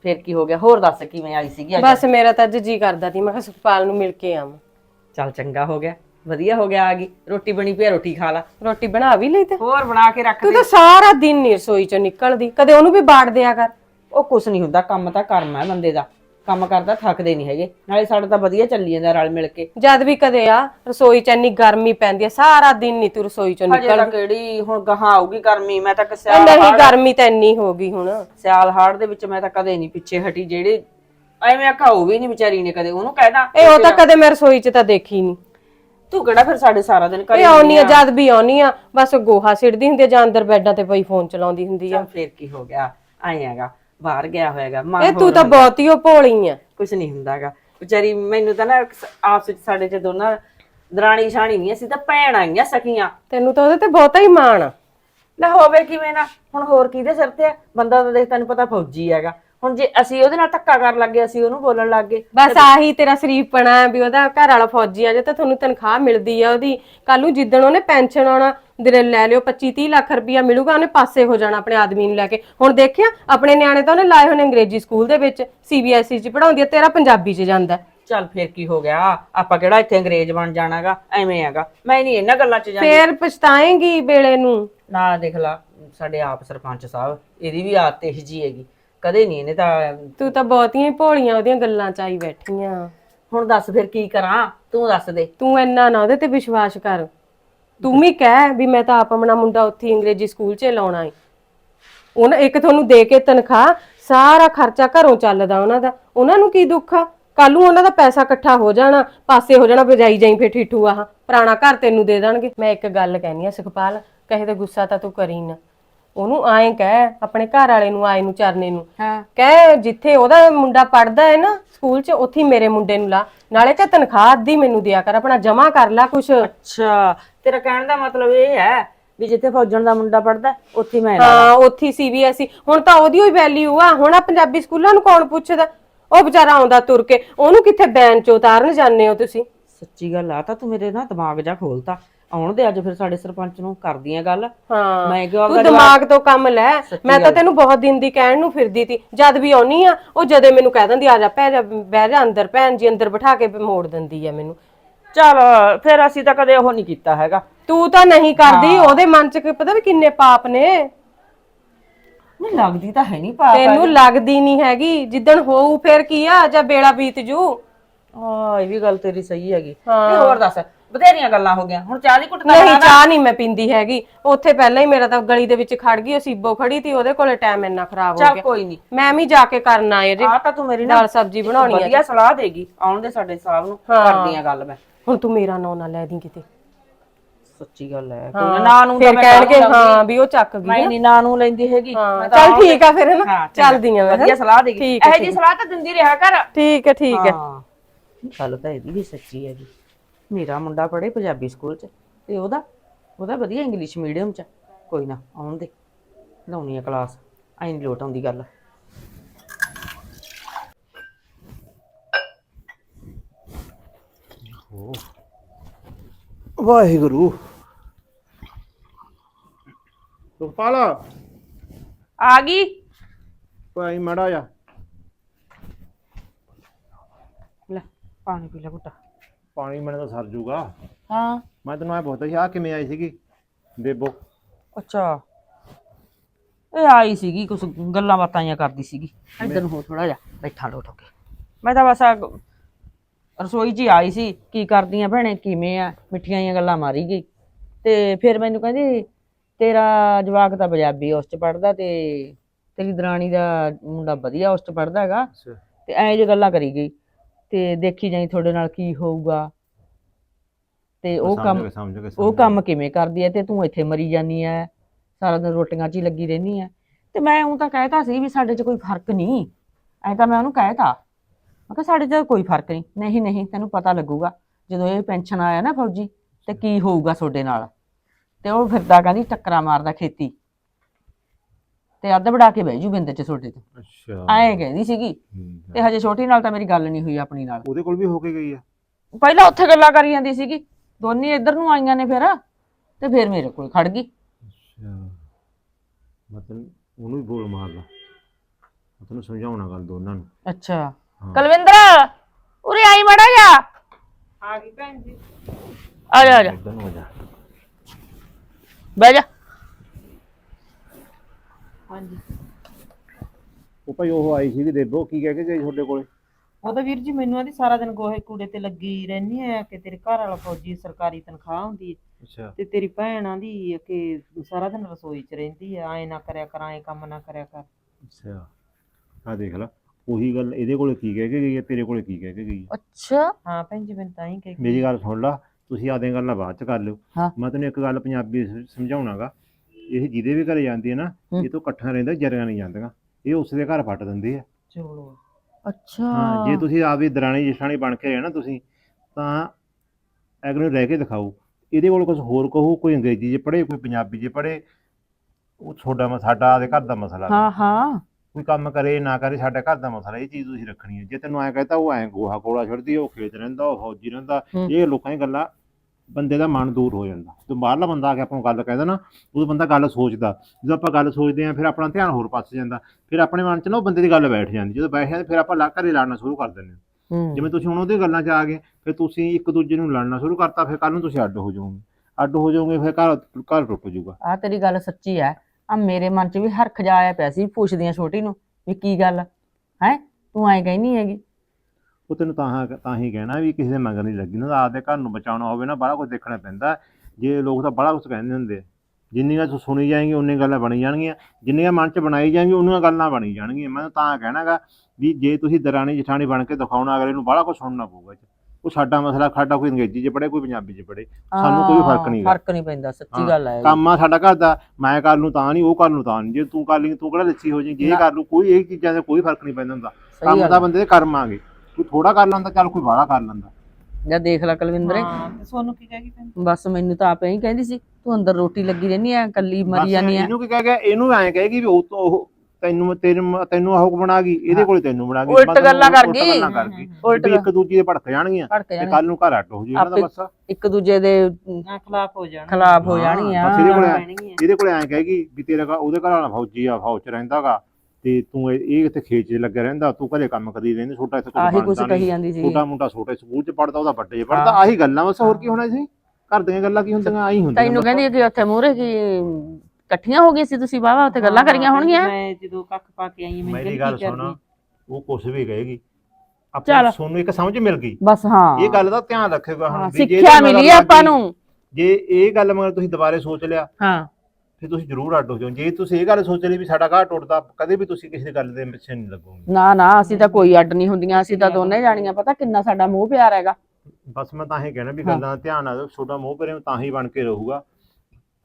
ਫੇਰ ਕੀ ਹੋ ਗਿਆ? ਹੋਰ ਦੱਸ ਕਿਵੇਂ ਆਈ ਸੀਗੀ ਅੱਜ? ਬਸ ਮੇਰਾ ਤਾਂ ਅੱਜ ਜੀ ਕਰਦਾ ਸੀ। ਮੈਂ ਕਿਹਾ ਸੁਖਪਾਲ ਨੂੰ ਮਿਲ ਕੇ ਆਵਾਂ। ਚੱਲ ਚੰਗਾ ਹੋ ਗਿਆ। ਵਧੀਆ ਹੋ ਗਿਆ ਆ ਗਈ। ਰੋਟੀ ਬਣੀ ਪਈ ਆ, ਰੋਟੀ ਖਾ ਲਾ। ਰੋਟੀ ਬਣਾ ਵੀ ਲਈ ਤੇ। ਹੋਰ ਬਣਾ ਕੇ ਰੱਖ ਤੂੰ ਤਾਂ ਸਾਰਾ ਦਿਨ ਨਹੀਂ ਰਸੋਈ ਚੋਂ ਨਿਕਲਦੀ। ਕਦੇ ਉਹਨੂੰ ਵੀ ਬਾੜ ਦਿਆ ਕਰ। ਉਹ ਕੁਛ ਨਹੀਂ ਹੁੰਦਾ। ਕੰਮ ਤਾਂ ਕਰਮ ਹੈ ਬੰਦੇ ਦਾ। ਕੰਮ ਕਰਦਾ ਥੱਕਦੇ ਨਹੀਂ ਹੈਗੇ। ਨਾਲੇ ਸਾਡਾ ਤਾਂ ਵਧੀਆ ਚੱਲੀ ਜਾਂਦਾ ਰਲ ਮਿਲ ਕੇ। ਜਦ ਵੀ ਕਦੇ ਆ ਰਸੋਈ ਚ ਇੰਨੀ ਗਰਮੀ ਪੈਂਦੀ ਆ ਸਾਰਾ ਦਿਨ ਨਹੀਂ ਤੂੰ ਰਸੋਈ ਚੋਂ ਹਜੇ ਨਿਕਲ ਤਾਂ ਕਿਹੜੀ ਹੁਣ ਗਾਹਾਂ ਆਊਗੀ ਗਰਮੀ ਮੈਂ ਤਾਂ ਸਿਆਲ ਨਹੀਂ ਗਰਮੀ ਤਾਂ ਇੰਨੀ ਹੋ ਗਈ ਹੁਣ। ਸਿਆਲ ਹਾੜ ਦੇ ਵਿੱਚ ਮੈਂ ਤਾਂ ਕਦੇ ਨਹੀਂ ਪਿੱਛੇ ਹਟੀ ਜਿਹੜੇ ਐਵੇਂ ਆਖਾਉ ਵੀ ਨਹੀਂ ਵਿਚਾਰੀ ਨੇ ਕਦੇ ਉਹਨੂੰ ਕਹਿਦਾ ਇਹ ਉਹ ਤਾਂ ਕਦੇ ਮੈਂ ਰਸੋਈ ਚ ਤਾਂ ਦੇਖੀ ਨਹੀਂ ਤੂੰ ਕਿਹੜਾ ਫਿਰ ਸਾਡੇ ਸਾਰਾ ਦਿਨ ਘਰੇ ਇਹ ਆਉਣੀ ਆ ਜਦ ਵੀ ਆਉਣੀ ਆ ਬਸ ਗੋਹਾ ਸਿੱਟਦੀ ਹੁੰਦੀ ਆ ਜਾਂ ਅੰਦਰ ਬੈੱਡਾਂ ਤੇ ਪਈ ਫੋਨ ਚਲਾਉਂਦੀ ਹੁੰਦੀ ਆ। ਚੱਲ ਫੇਰ ਕੀ ਹੋ ਗਿਆ ਆਏ ਹੈਗਾ। ਬਾਹਰ ਗਿਆ ਹੋਏਗਾ ਮਾਂ ਇਹ ਤੂੰ ਤਾਂ ਬਹੁਤੀ ਓ ਭੋਲੀ ਆ। ਕੁਝ ਨਹੀਂ ਹੁੰਦਾਗਾ। ਵਿਚਾਰੀ ਮੈਨੂੰ ਤਾਂ ਨਾ ਸ- ਆਪਸ ਵਿੱਚ ਸਾਡੇ ਚ ਦੋਨਾਂ ਦਰਾਣੀ ਛਾਣੀ ਨਹੀਂ ਅਸੀਂ ਤਾਂ ਭੈਣ ਆਈਆਂ ਸਕੀਆਂ ਤੈਨੂੰ ਤਾਂ ਉਹਦੇ ਤੇ ਬਹੁਤਾ ਹੀ ਮਾਣ ਆ। ਲੈ ਹੋਵੇ ਕਿਵੇਂ ਨਾ ਹੁਣ ਹੋਰ ਕਿਹਦੇ ਸਿਰ ਤੇ ਆ? ਬੰਦਾ ਤਾਂ ਦੇਖ ਤੈਨੂੰ ਪਤਾ ਫੌਜੀ ਹੈਗਾ। ਹੁਣ ਜੇ ਅਸੀਂ ਉਹਦੇ ਨਾਲ ਧੱਕਾ ਕਰਨ ਲੱਗੇ ਅਸੀਂ ਉਹਨੂੰ ਬੋਲਣ ਲੱਗ ਗਏ। ਬਸ ਆਹੀ ਤੇਰਾ ਸ਼ਰੀਫਪਣਾ ਹੈ ਵੀ ਉਹਦਾ ਘਰ ਵਾਲਾ ਫੌਜੀ ਆ ਜੇ ਤਾਂ ਤੁਹਾਨੂੰ ਤਨਖਾਹ ਮਿਲਦੀ ਆ ਉਹਦੀ। ਕੱਲ ਨੂੰ ਜਿੱਦਣ ਉਹਨੇ ਪੈਨਸ਼ਨ ਆਉਣਾ ਦਿਰੇ ਲੈ ਲਿਓ 25 30 ਲੱਖ ਰੁਪਇਆ ਮਿਲੂਗਾ ਉਹਨੇ ਪਾਸੇ ਹੋ ਜਾਣਾ ਆਪਣੇ ਆਦਮੀ ਨੂੰ ਲੈ ਕੇ। ਹੁਣ ਦੇਖਿਆ ਆਪਣੇ ਨਿਆਣੇ ਤਾਂ ਉਹਨੇ ਲਾਏ ਹੋਏ ਨੇ ਅੰਗਰੇਜ਼ੀ ਸਕੂਲ ਦੇ ਵਿੱਚ ਸੀਬੀਐਸਈ ਚ ਪੜਾਉਂਦੀ ਆ ਤੇਰਾ ਪੰਜਾਬੀ ਚ ਜਾਂਦਾ ਚੱਲ ਫੇਰ ਕੀ ਹੋ ਗਿਆ? ਆਪਾਂ ਕਿਹੜਾ ਇੱਥੇ ਅੰਗਰੇਜ਼ ਬਣ ਜਾਣਾਗਾ? ਐਵੇਂ ਹੈਗਾ। ਮੈਂ ਨਹੀਂ ਇਹਨਾਂ ਗੱਲਾਂ 'ਚ ਜਾਂਦੀ। ਫੇਰ ਪਛਤਾਏਂਗੀ ਵੇਲੇ ਨੂੰ। ਨਾ ਦੇਖ ਲਾ ਸਾਡੇ ਆਪ ਸਰਪੰਚ ਸਾਹਿਬ ਇਹਦੀ ਵੀ ਆਦਤ ਇਹੋ ਜੀ ਹੈਗੀ। ਕਦੇ ਨਹੀਂ ਇਹਨੇ ਤਾਂ ਤੂੰ ਤਾਂ ਬਹੁਤੀਆਂ ਹੀ ਭੋਲੀਆਂ ਉਹਦੀਆਂ ਗੱਲਾਂ ਚ ਆਈ ਬੈਠੀਆਂ। ਹੁਣ ਦੱਸ ਫਿਰ ਕੀ ਕਰਾਂ? ਤੂੰ ਦੱਸ ਦੇ। ਤੂੰ ਇੰਨਾ ਨਾ ਉਹਦੇ ਤੇ ਵਿਸ਼ਵਾਸ ਕਰ। ਤੂੰ ਵੀ ਕਹਿ ਵੀ ਮੈਂ ਤਾਂ ਆਪ ਆਪਣਾ ਮੁੰਡਾ ਉੱਥੇ ਅੰਗਰੇਜ਼ੀ ਸਕੂਲ 'ਚ ਲਾਉਣਾ ਏ। ਉਹਨਾਂ ਇੱਕ ਤੁਹਾਨੂੰ ਦੇ ਕੇ ਤਨਖਾਹ ਸਾਰਾ ਖਰਚਾ ਘਰੋਂ ਚੱਲਦਾ ਉਹਨਾਂ ਦਾ। ਉਹਨਾਂ ਨੂੰ ਕੀ ਦੁੱਖ ਆ? ਕੱਲ ਨੂੰ ਉਹਨਾਂ ਦਾ ਪੈਸਾ ਇਕੱਠਾ ਹੋ ਜਾਣਾ ਪਾਸੇ ਹੋ ਜਾਣਾ ਬਜਾਈ ਜਾਈ ਫੇ ਠੀਠੂ ਆਹ ਪੁਰਾਣਾ ਘਰ ਤੈਨੂੰ ਦੇ ਦੇਣਗੇ। ਮੈਂ ਇੱਕ ਗੱਲ ਕਹਿਨੀ ਆ ਸੁਖਪਾਲ ਕਹੇ ਤੇ ਗੁੱਸਾ ਤਾਂ ਤੂੰ ਕਰੀ ਨਾ। ਉਹਨੂੰ ਆਏ ਕਹਿ ਆਪਣੇ ਘਰ ਵਾਲੇ ਨੂੰ ਆਏ ਨੂੰ ਚਰਨੇ ਨੂੰ। ਹਾਂ। ਕਹਿ ਜਿੱਥੇ ਉਹਦਾ ਮੁੰਡਾ ਪੜਦਾ ਹੈ ਨਾ ਸਕੂਲ 'ਚ ਉੱਥੇ ਹੀ ਮੇਰੇ ਮੁੰਡੇ ਨੂੰ ਲਾ। ਨਾਲੇ ਕਿ ਤਨਖਾਹ ਅੱਧੀ ਮੈਨੂੰ ਦਿਆ ਕਰ ਆਪਣਾ ਜਮਾ ਕਰ ਲੈ ਕੁਛ। ਅੱਛਾ ਤੇਰਾ ਕਹਿਣ ਦਾ ਮਤਲਬ ਇਹ ਹੈ ਵੀ ਜਿੱਥੇ ਫੌਜਣ ਦਾ ਮੁੰਡਾ ਪੜਦਾ ਉੱਥੇ ਮੈਂ ਹਾਂ ਉੱਥੇ ਸੀਬੀਐਸਈ ਹੁਣ ਤਾਂ ਉਹਦੀ ਹੀ ਵੈਲਿਊ ਆ। ਹੁਣ ਆ ਪੰਜਾਬੀ ਸਕੂਲਾਂ ਨੂੰ ਕੌਣ ਪੁੱਛਦਾ? ਉਹ ਵਿਚਾਰਾ ਆਉਂਦਾ ਤੁਰ ਕੇ। ਉਹਨੂੰ ਕਿੱਥੇ ਬੈਨ 'ਚ ਉਤਾਰਨ ਜਾਂਦੇ ਹੋ ਤੁਸੀਂ? ਸੱਚੀ ਗੱਲ ਆ ਤਾਂ ਤੂੰ ਮੇਰੇ ਨਾ ਦਿਮਾਗ ਜਾ ਖੋਲਤਾ। ਆਉਣ ਦੇ ਅੱਜ ਫਿਰ ਸਾਡੇ ਸਰਪੰਚ ਨੂੰ ਕਰਦੀਆਂ ਗੱਲ। ਹਾਂ। ਮੈਂ ਕਿਹਾ ਤੂੰ ਦਿਮਾਗ ਤੋਂ ਕੰਮ ਲੈ। ਮੈਂ ਤਾਂ ਤੈਨੂੰ ਬਹੁਤ ਦਿਨ ਦੀ ਕਹਿਣ ਨੂੰ ਫਿਰਦੀ ਸੀ। ਜਦ ਵੀ ਆਉਣੀ ਆ ਉਹ ਜਦੇ ਮੈਨੂੰ ਕਹਿ ਦਿੰਦੀ ਆ ਜਾ ਪੈ ਜਾ ਬਹਿ ਜਾ ਅੰਦਰ ਭੈਣ ਜੀ ਅੰਦਰ ਬਿਠਾ ਕੇ ਮੋੜ ਦਿੰਦੀ ਆ ਮੈਨੂੰ। ਚੱਲ ਫਿਰ ਅਸੀਂ ਤਾਂ ਕਦੇ ਉਹ ਨਹੀਂ ਕੀਤਾ ਹੈਗਾ। ਤੂੰ ਤਾਂ ਨਹੀਂ ਕਰਦੀ ਉਹਦੇ ਮਨ 'ਚ ਕੀ ਪਤਾ ਵੀ ਕਿੰਨੇ ਪਾਪ ਨੇ। ਨਹੀਂ ਲੱਗਦੀ ਤਾਂ ਹੈ ਨਹੀਂ ਪਾ ਤੈਨੂੰ ਲੱਗਦੀ ਨਹੀਂ ਹੈਗੀ। ਜਿੱਦਣ ਹੋਊ ਫਿਰ ਕੀ ਆ? ਜਾਂ ਬੇੜਾ ਬੀਤ ਜੂ? ਆ ਇਹ ਵੀ ਗੱਲ ਤੇਰੀ ਸਹੀ ਹੈਗੀ। ਤੇ ਹੋਰ ਦੱਸ ਬਥੇਰੀਆਂ ਗੱਲਾਂ ਹੋ ਗਈਆਂ। ਹੁਣ ਚਾਹ ਦੀ ਕੁੱਟ ਨਹੀਂ ਚਾਹ ਨਹੀਂ ਮੈਂ ਪੀਂਦੀ ਹੈਗੀ। ਉੱਥੇ ਪਹਿਲਾਂ ਹੀ ਮੇਰਾ ਤਾਂ ਗਲੀ ਦੇ ਵਿੱਚ ਖੜ ਗਈ ਉਹ ਸੀਬੋ ਖੜੀ ਤੀ ਉਹਦੇ ਕੋਲੇ ਟਾਈਮ ਇੰਨਾ ਖਰਾਬ ਹੋ ਚੱਲ ਗਿਆ। ਕੋਈ ਨਹੀਂ ਮੈਂ ਵੀ ਜਾ ਕੇ ਕਰਨ ਆਏ ਜੀ। ਆ ਤਾਂ ਤੂੰ ਮੇਰੀ ਨਾ ਦਾਲ ਸਬਜ਼ੀ ਬਣਾਉਣੀ ਆ ਵਧੀਆ ਸਲਾਹ ਦੇਗੀ। ਆਉਣ ਦੇ ਸਾਡੇ ਸਾਹਿਬ ਨੂੰ ਕਰਦੀਆਂ ਗੱਲ ਮੈਂ। ਹੁਣ ਤੂੰ ਮੇਰਾ ਨਾਂ ਨਾ ਲੈ ਦੀ ਕਿਤੇ। ਸੱਚੀ ਗੱਲ ਹੈ। ਕੋਈ ਨਾ ਨਾਂ ਨੂੰ ਤਾਂ ਫਿਰ ਮੈਂ ਕਹਿਣਗੇ ਹਾਂ। ਵੀ ਉਹ ਚੱਕ ਗਈ ਮੈਂ ਨਹੀਂ ਨਾਂ ਨੂੰ ਲੈਂਦੀ ਹੈਗੀ। ਹਾਂ। ਮੈਂ ਤਾਂ ਚੱਲ ਠੀਕ ਆ ਫਿਰ ਹਾਂ, ਹਨਾ। ਚੱਲਦੀ ਆ ਮੈਂ ਵਧੀਆ ਸਲਾਹ ਦੇਗੀ। ਠੀਕ ਹੈ, ਇਹੋ ਜੀ ਸਲਾਹ ਤਾਂ ਦਿੰਦੀ ਰਿਹਾ ਕਰ। ਠੀਕ ਹੈ ਠੀਕ ਹੈ ਹਾਂ। ਗੱਲ ਤਾਂ ਇਹਦੀ ਵੀ ਸੱਚੀ ਹੈ ਜੀ ਮੇਰਾ ਮੁੰਡਾ ਪੜ੍ਹੇ ਪੰਜਾਬੀ ਸਕੂਲ 'ਚ ਤੇ ਉਹਦਾ ਉਹਦਾ ਵਧੀਆ ਇੰਗਲਿਸ਼ ਮੀਡੀਅਮ 'ਚ। ਕੋਈ ਨਾ ਆਉਣ ਦੇ। ਲਾਉਣੀ ਆ ਕਲਾਸ ਐਂ ਨੀ ਲੋਟ ਆਉਂਦੀ ਗੱਲ। ਵਾਹਿਗੁਰੂ। ਸੁਖਪਾਲ ਆ ਗਈ। ਭਾਈ ਮੜਾ ਜਾ ਲੈ ਪਾਣੀ ਪੀ ਲੈ ਘੁੱਟਾ ਪਾਣੀ ਮੈਨੂੰ ਤਾਂ ਸਰ ਜੂਗਾ। ਹਾਂ। ਮੈਂ ਤੈਨੂੰ ਐ ਪੁੱਛਦਾ ਸੀ ਆ ਕਿਵੇਂ ਆਈ ਸੀਗੀ? ਬੇਬੋ। ਅੱਛਾ। ਇਹ ਆਈ ਸੀਗੀ ਕੁਝ ਗੱਲਾਂ ਬਾਤਾਂ ਜਿਹੀਆਂ ਕਰਦੀ ਸੀਗੀ। ਇੱਧਰ ਨੂੰ ਹੋ ਥੋੜਾ ਜਿਹਾ ਬੈਠਾ ਲੋਟ ਹੋ ਕੇ। ਮੈਂ ਤਾਂ ਬਸ ਆ ਰਸੋਈ 'ਚ ਹੀ ਆਈ ਸੀ ਕੀ ਕਰਦੀਆਂ ਭੈਣੇ ਕਿਵੇਂ ਆ ਮਿੱਠੀਆਂ ਜਿਹੀਆਂ ਗੱਲਾਂ ਮਾਰੀ ਗਈ। ਤੇ ਫਿਰ ਮੈਨੂੰ ਕਹਿੰਦੀ ਤੇਰਾ ਜਵਾਕ ਤਾਂ ਪੰਜਾਬੀ ਉਸ 'ਚ ਪੜਦਾ ਤੇ ਤੇਰੀ ਦਰਾਣੀ ਦਾ ਮੁੰਡਾ ਵਧੀਆ ਉਸ 'ਚ ਪੜਦਾ ਹੈਗਾ। ਤੇ ਐਂ ਜੇ ਗੱਲਾਂ ਕਰੀ ਗਈ। ਤੇ ਦੇਖੀ ਜਾਈ ਤੁਹਾਡੇ ਨਾਲ ਕੀ ਹੋਊਗਾ। ਤੇ ਉਹ ਕੰਮ ਸਮਝ ਕੇ ਉਹ ਕੰਮ ਕਿਵੇਂ ਕਰਦੀ ਐ? ਤੇ ਤੂੰ ਇੱਥੇ ਮਰੀ ਜਾਨੀ ਐ ਸਾਰਾ ਦਿਨ ਰੋਟੀਆਂ 'ਚ ਹੀ ਲੱਗੀ ਰਹਿਨੀ ਐ। ਤੇ ਮੈਂ ਉਹ ਤਾਂ ਕਹਿਤਾ ਸੀ ਵੀ ਸਾਡੇ 'ਚ ਕੋਈ ਫ਼ਰਕ ਨਹੀਂ। ਐ ਤਾਂ ਮੈਂ ਉਹਨੂੰ ਕਹਿਤਾ। ਮੈਂ ਕਿਹਾ ਸਾਡੇ 'ਚ ਕੋਈ ਫ਼ਰਕ ਨਹੀਂ। ਨਹੀਂ ਨਹੀਂ ਤੈਨੂੰ ਪਤਾ ਲੱਗੂਗਾ। ਜਦੋਂ ਇਹ ਪੈਨਸ਼ਨ ਆਇਆ ਨਾ ਫੌਜੀ ਤੇ ਕੀ ਹੋਊਗਾ ਤੁਹਾਡੇ ਨਾਲ? ਤੇ ਉਹ ਫਿਰਦਾ ਕਹਿੰਦੀ ਟੱਕਰਾਂ ਮਾਰਦਾ ਖੇਤੀ। ਤੇ ਅੱਧ ਵੜਾ ਕੇ ਬਹਿ ਜੂ ਬਿੰਦ ਚ ਛੋਟੇ ਤੇ। ਅੱਛਾ। ਐਂ ਕਹਿੰਦੀ ਸੀਗੀ ਠੀਕ ਤੇ ਹੈ। ਹਜੇ ਛੋਟੀ ਨਾਲ ਤਾਂ ਮੇਰੀ ਗੱਲ ਨਹੀਂ ਹੋਈ ਆਪਣੀ ਨਾਲ। ਉਹਦੇ ਕੋਲ ਵੀ ਹੋ ਕੇ ਗਈ ਆ? ਪਹਿਲਾਂ ਉੱਥੇ ਗੱਲਾਂ ਕਰੀ ਜਾਂਦੀ ਸੀਗੀ। ਦੋਨੇ ਇੱਧਰ ਨੂੰ ਆਈਆਂ ਨੇ ਫਿਰ ਤੇ ਫਿਰ ਮੇਰੇ ਕੋਲ ਖੜ ਗਈ। ਅੱਛਾ। ਮਤਲਬ ਉਹਨੂੰ ਵੀ ਬੋਲ ਮਾਰ ਲਾ। ਮਤਲਬ ਸਮਝਾਉਣਾ ਗੱਲ ਦੋਨਾਂ ਨੂੰ। ਅੱਛਾ। ਹਾਂ। ਕੁਲਵਿੰਦਰ ਉਰੇ ਆਈ ਮੜਾ ਜਾ ਆ ਗਈ ਭੈਣ ਜੀ। ਆ ਜਾ ਆ ਜਾ। ਇੱਧਰ ਨੂੰ ਹੋ ਜਾ। ਬਹਿ ਜਾ। ਹਾਂਜੀ। ਉਹ ਭਾਈ ਉਹ ਆਈ ਸੀਗੀ ਦੇਬੋ ਕੀ ਕਹਿ ਕੇ ਗਈ ਤੁਹਾਡੇ ਕੋਲੇ? ਉਹ ਤਾਂ ਵੀਰ ਜੀ ਮੈਨੂੰ ਆਦੀ ਸਾਰਾ ਦਿਨ ਗੋਹੇ ਕੂੜੇ ਤੇ ਲੱਗੀ ਰਹਿਨੀ ਆ ਕਿ ਤੇਰੇ ਘਰ ਵਾਲਾ ਫੌਜੀ ਸਰਕਾਰੀ ਤਨਖਾਹ ਹੁੰਦੀ ਹੈ ਅੱਛਾ। ਤੇ ਤੇਰੀ ਭੈਣ ਆਂਦੀ ਆ ਕਿ ਸਾਰਾ ਦਿਨ ਰਸੋਈ 'ਚ ਰਹਿੰਦੀ ਆ ਐ ਨਾ ਕਰਿਆ ਕਰ ਐ ਕੰਮ ਨਾ ਕਰਿਆ ਕਰ। ਅੱਛਾ। ਆ ਦੇਖ ਲੈ ਉਹੀ ਗੱਲ ਇਹਦੇ ਕੋਲੇ ਕੀ ਕਹਿ ਕੇ ਗਈ ਹੈ ਤੇਰੇ ਕੋਲੇ ਕੀ ਕਹਿ ਕੇ ਗਈ ਹੈ ਅੱਛਾ। ਹਾਂ ਭੈਣ ਜੀ ਮੈਨੂੰ ਤਾਂ ਹੀ ਕਹਿ ਮੇਰੀ ਗੱਲ ਸੁਣ ਲਾ ਤੁਸੀਂ ਆਦੇ ਗੱਲਾਂ ਬਾਅਦ ਚ ਕਰ ਲਿਓ। ਹਾਂ। ਮੈਂ ਤੈਨੂੰ ਇੱਕ ਗੱਲ ਪੰਜਾਬੀ ਸ- ਸਮਝਾਉਣਾਗਾ। ਇਹ ਜਿਹਦੇ ਵੀ ਘਰੇ ਜਾਂਦੀ ਹੈ ਨਾ ਹੂੰ। ਇਹ ਤੋਂ ਇਕੱਠਾ ਰਹਿੰਦਾ ਜਰੀਆਂ ਨਹੀਂ ਜਾਂਦੀਆਂ ਇਹ ਉਸ ਦੇ ਘਰ ਫੱਟ ਦਿੰਦੀ ਹੈ ਚੋਲੋ। ਅੱਛਾ। ਹਾਂ ਜੇ ਤੁਸੀਂ ਆਪਦੀ ਦਰਾਣੀ ਜਿਸ਼ਾਣੀ ਬਣ ਕੇ ਰਹਿਣਾ ਤੁਸੀਂ ਤਾਂ ਅਗਰ ਨੂੰ ਰਹਿ ਕੇ ਦਿਖਾਓ। ਇਹਦੇ ਕੋਲ ਕੁਝ ਹੋਰ ਕਹੋ ਕੋਈ ਅੰਗਰੇਜ਼ੀ 'ਚ ਪੜ੍ਹੇ ਕੋਈ ਪੰਜਾਬੀ 'ਚ ਪੜ੍ਹੇ ਉਹ ਤੁਹਾਡਾ ਮ- ਸਾਡਾ ਆਪਦੇ ਘਰ ਦਾ ਮਸਲਾ ਹਾਂ ਹਾਂ। ਕੋਈ ਕੰਮ ਕਰੇ ਨਾ ਕਰੇ ਸਾਡਾ ਘਰ ਦਾ ਮਸਲਾ ਇਹ ਚੀਜ਼ ਤੁਸੀਂ ਰੱਖਣੀ ਹੈ। ਜੇ ਤੈਨੂੰ ਐਂ ਕਹਤਾ ਉਹ ਐਂ ਗੋਹਾ ਕੋਲਾ ਛੱਡਦੀ ਆ, ਉਹ ਖੇਤ ਰਹਿੰਦਾ ਉਹ ਫੌਜੀ ਰਹਿੰਦਾ ਹੂੰ। ਇਹ ਲੋਕਾਂ ਦੀ ਗੱਲਾਂ ਬੰਦੇ ਦਾ ਮਨ ਦੂਰ ਹੋ ਜਾਂਦਾ। ਜਦੋਂ ਬਾਹਰਲਾ ਬੰਦਾ ਆ ਕੇ ਆਪਾਂ ਨੂੰ ਗੱਲ ਕਹਿੰਦਾ ਨਾ ਉਦੋਂ ਬੰਦਾ ਗੱਲ ਸੋਚਦਾ। ਜਦੋਂ ਆਪਾਂ ਗੱਲ ਸੋਚਦੇ ਆਂ ਫਿਰ ਆਪਣਾ ਧਿਆਨ ਹੋਰ ਪਾਸੇ ਜਾਂਦਾ। ਫਿਰ ਆਪਣੇ ਮਨ 'ਚ ਨਾ ਉਹ ਬੰਦੇ ਦੀ ਗੱਲ ਬੈਠ ਜਾਂਦੀ। ਜਦੋਂ ਬੈਠ ਜਾਂਦੀ ਫਿਰ ਆਪਾਂ ਲਾ ਘਰੇ ਲੜਨਾ ਸ਼ੁਰੂ ਕਰ ਦਿੰਦੇ ਹਾਂ। ਹੂੰ। ਜਿਵੇਂ ਤੁਸੀਂ ਹੁਣ ਉਹਦੀ ਗੱਲਾਂ 'ਚ ਆ ਗਏ ਫਿਰ ਤੁਸੀਂ ਇੱਕ ਦੂਜੇ ਨੂੰ ਲੜਨਾ ਸ਼ੁਰੂ ਕਰਤਾ ਫਿਰ ਕੱਲ ਨੂੰ ਤੁਸੀਂ ਅੱਡ ਹੋ ਜਾਓਗੇ। ਅੱਡ ਹੋ ਜਾਓਗੇ ਫਿਰ ਘਰ ਘਰ ਟੁੱਟ ਜਾਊਗਾ। ਆ ਤੇਰੀ ਗੱਲ ਸੱਚੀ ਐ। ਆ ਮੇਰੇ ਮਨ 'ਚ ਵੀ ਹਰਖ ਜਾ ਆਇਆ ਪਿਆ ਸੀ ਪੁੱਛਦੀਆਂ ਛੋਟੀ ਨੂੰ ਵੀ ਕੀ ਗੱਲ ਹੈ? ਤੂੰ ਐਂ ਕਹਿਨੀ ਹੈਗੀ। ਉਹ ਤੈਨੂੰ ਤਾਂ ਤਾਂ ਹੀ ਕਹਿਣਾ ਵੀ ਕਿਸੇ ਦੇ ਮਗਰ ਨਹੀਂ ਲੱਗੀ। ਨਾ ਆਪਦੇ ਘਰ ਨੂੰ ਬਚਾਉਣਾ ਹੋਵੇ ਨਾ ਬੜਾ ਕੁਝ ਦੇਖਣਾ ਪੈਂਦਾ। ਜੇ ਲੋਕ ਤਾਂ ਬੜਾ ਕੁਝ ਕਹਿੰਦੇ ਹੁੰਦੇ। ਜਿੰਨੀਆਂ ਤੂੰ ਸੁਣੀ ਜਾਏਂਗੀ ਉਨੀਆਂ ਗੱਲਾਂ ਬਣੀ ਜਾਣਗੀਆਂ। ਜਿੰਨੀਆਂ ਮਨ 'ਚ ਬਣਾਈ ਜਾਏਂਗੀ ਉਨੀਆਂ ਗੱਲਾਂ ਬਣੀ ਜਾਣਗੀਆਂ। ਮੈਂ ਤਾਂ ਕਹਿਣਾਗਾ ਵੀ ਜੇ ਤੁਸੀਂ ਦਰਾਣੀ ਜਠਾਣੀ ਬਣ ਕੇ ਦਿਖਾਉਣਾ ਅਗਲੇ ਨੂੰ ਬੜਾ ਕੁਝ ਸੁਣਨਾ ਪਊਗਾ। ਉਹ ਸਾਡਾ ਮਸਲਾ ਸਾਡਾ ਕੋਈ ਅੰਗਰੇਜ਼ੀ 'ਚ ਪੜ੍ਹੇ ਕੋਈ ਪੰਜਾਬੀ 'ਚ ਪੜ੍ਹੇ। ਸਾਨੂੰ ਕੋਈ ਫ਼ਰਕ ਨਹੀਂ। ਫ਼ਰਕ ਨਹੀਂ ਪੈਂਦਾ ਸੱਚੀ ਗੱਲ ਹੈ ਕੰਮ ਆ ਸਾਡਾ ਘਰ ਦਾ। ਮੈਂ ਕਰ ਲੂੰ ਤਾਂ ਨਹੀਂ ਉਹ ਕਰ ਲੂੰ ਤਾਂ ਨਹੀਂ। ਜੇ ਤੂੰ ਕਰ ਲਈ ਤੂੰ ਕਿਹੜਾ ਲੱਸੀ ਹੋ ਜੇ ਨਾ। ਕਰ ਲੂ ਕੋਈ ਇਹ ਚੀਜ਼ਾਂ ਦਾ ਕੋਈ ਫ਼ਰਕ ਨਹੀਂ ਪੈਂਦਾ ਹੁੰਦਾ। ਕੰਮ ਹੈ। ਬੰਦੇ ਦੇ ਕਰਮ ਆਗੇ ਕੋਈ ਥੋੜਾ ਕਰ ਲੈਂਦਾ ਚੱਲ ਕੋਈ ਬਾਹਲਾ ਕਰ ਲੈਂਦਾ। ਜਾਂ ਦੇਖ ਲੈ ਕੁਲਵਿੰਦਰੇ। ਹਾਂ ਤੇ ਸੋਨੂੰ ਕੀ ਕਹਿ ਗਈ ਭੈਣ ਬਸ ਮੈਨੂੰ ਤਾਂ ਆਪੇ ਹੀ ਕਹਿੰਦੀ ਸੀ ਤੂੰ ਅੰਦਰ ਰੋਟੀ ਲੱਗੀ ਰਹਿਨੀ ਐ ਕੱਲੀ ਮਰੀ ਜਾਨੀ ਐ। ਇਹਨੂੰ ਕੀ ਕਹਿ ਗਿਆ? ਇਹਨੂੰ ਐਂ ਕਹੇਗੀ ਵੀ ਉਹ ਤੋਂ ਉਹ ਤੈਨੂੰ ਤੈਨੂੰ ਤੈਨੂੰ ਆਹ ਬਣਾ ਗਈ ਇਹਦੇ ਕੋਲੇ ਤੈਨੂੰ ਬਣਾ ਗਈ। ਉਲਟ ਗੱਲਾਂ ਕਰ ਗਈ। ਉਲਟ ਇੱਕ ਦੂਜੀ ਦੇ ਭੜਕ ਜਾਣਗੀਆਂ ਤੇ ਕੱਲ ਨੂੰ ਘਰ ਅੱਡ ਹੋ ਜੂ ਇਹਨਾਂ ਦਾ ਬਸ। ਇੱਕ ਦੂਜੇ ਦੇ ਖਿਲਾਫ ਹੋ ਜਾਣਾ ਖਿਲਾਫ ਹੋ ਬਸ ਇਹਦੇ ਕੋਲੇ ਐਂ- ਪੈਣਗੀਆਂ। ਇਹਦੇ ਕੋਲੇ ਐਂ ਕਹੇਗੀ ਵੀ ਤੇਰਾ ਉਹਦੇ ਘਰ ਵਾਲਾ ਫੌਜੀ ਆ ਫੌਜ ਚ ਰਹਿੰਦਾਗਾ। ਤੇ ਤੂੰ ਇਹ ਇਹ ਇੱਥੇ ਖੇਤ 'ਚ ਲੱਗਿਆ ਰਹਿੰਦਾ ਤੂੰ ਘਰੇ ਕੰਮ ਕਰੀ ਰਹਿੰਦੀ ਛੋਟਾ ਇੱਥੇ ਕੁਝ ਆਹੀ ਬਣਦਾ ਕਹੀ ਜਾਂਦੀ ਸੀ। ਛੋਟਾ ਮੁੰਡਾ ਛੋਟੇ ਸਕੂਲ 'ਚ ਪੜਦਾ ਉਹਦਾ ਵੱਡੇ 'ਚ ਪੜਦਾ ਹਾਂ। ਆਹੀ ਗੱਲਾਂ ਬਸ ਹੋਰ ਕੀ ਹੋਣਾ ਸੀ? ਘਰ ਦੀਆਂ ਗੱਲਾਂ ਕੀ ਹੁੰਦੀਆਂ ਆਹੀ ਹੁੰਦੀਆਂ ਤੈਨੂੰ ਬਸ। ਕਹਿੰਦੀ ਕਿ ਉੱਥੇ ਮੂਹਰੇ ਕੀ ਇਕੱਠੀਆਂ ਹੋ ਗਈਆਂ ਸੀ ਤੁਸੀਂ ਵਾਵਾ ਉੱਥੇ ਗੱਲਾਂ ਹਾਂ, ਕਰੀਆਂ ਹੋਣਗੀਆਂ। ਮੈਂ ਜਦੋਂ ਕੱਖ ਪਾ ਕੇ ਆਈ ਮੈਂ ਮੇਰੀ ਗੱਲ ਸੁਣ ਉਹ ਕੁਛ ਵੀ ਕਹੇਗੀ। ਚੱਲ। ਆਪਾਂ ਸੋਨੂੰ ਇੱਕ ਸਮਝ ਮਿਲ ਗਈ। ਬਸ ਹਾਂ। ਇਹ ਗੱਲ ਦਾ ਧਿਆਨ ਰੱਖੇਗਾ ਹਾਂ, ਹੁਣ ਵੀ ਜੇ ਸਿੱਖਿਆ ਇਹਦੇ ਮਗਰ ਮਿਲੀ ਲੱਗ ਆਪਾਂ ਗਈ, ਨੂੰ। ਜੇ ਇਹ ਗੱਲ ਮਗਰ ਤੁਸੀਂ ਦੁਬਾਰੇ ਸੋਚ ਲਿਆ ਹਾਂ। ਫਿਰ ਤੁਸੀਂ ਜ਼ਰੂਰ ਅੱਡ ਹੋ ਜਾਓ। ਜੇ ਤੁਸੀਂ ਇਹ ਗੱਲ ਸੋਚ ਲਈ ਵੀ ਸਾਡਾ ਘਰ ਟੁੱਟਦਾ ਕਦੇ ਵੀ ਤੁਸੀਂ ਕਿਸੇ ਦੀ ਗੱਲ ਦੇ ਪਿੱਛੇ ਨਹੀਂ ਲੱਗੋਗੇ। ਨਾ ਨਾ ਅਸੀਂ ਤਾਂ ਕੋਈ ਅੱਡ ਨਹੀਂ ਹੁੰਦੀਆਂ ਅਸੀਂ ਤਾਂ ਦੋਨੇ ਜਾਣੀਆਂ। ਪਤਾ ਕਿੰਨਾ ਸਾਡਾ ਮੋਹ ਪਿਆਰ ਹੈਗਾ। ਬਸ ਮੈਂ ਤਾਂ ਇਹ ਕਹਿਣਾ ਵੀ ਹਾਂ। ਗੱਲਾਂ ਦਾ ਧਿਆਨ ਨਾਲ ਛੋਟਾ ਮੋਹ ਕਰੇ ਤਾਂ ਹੀ ਬਣ ਕੇ ਰਹੂਗਾ।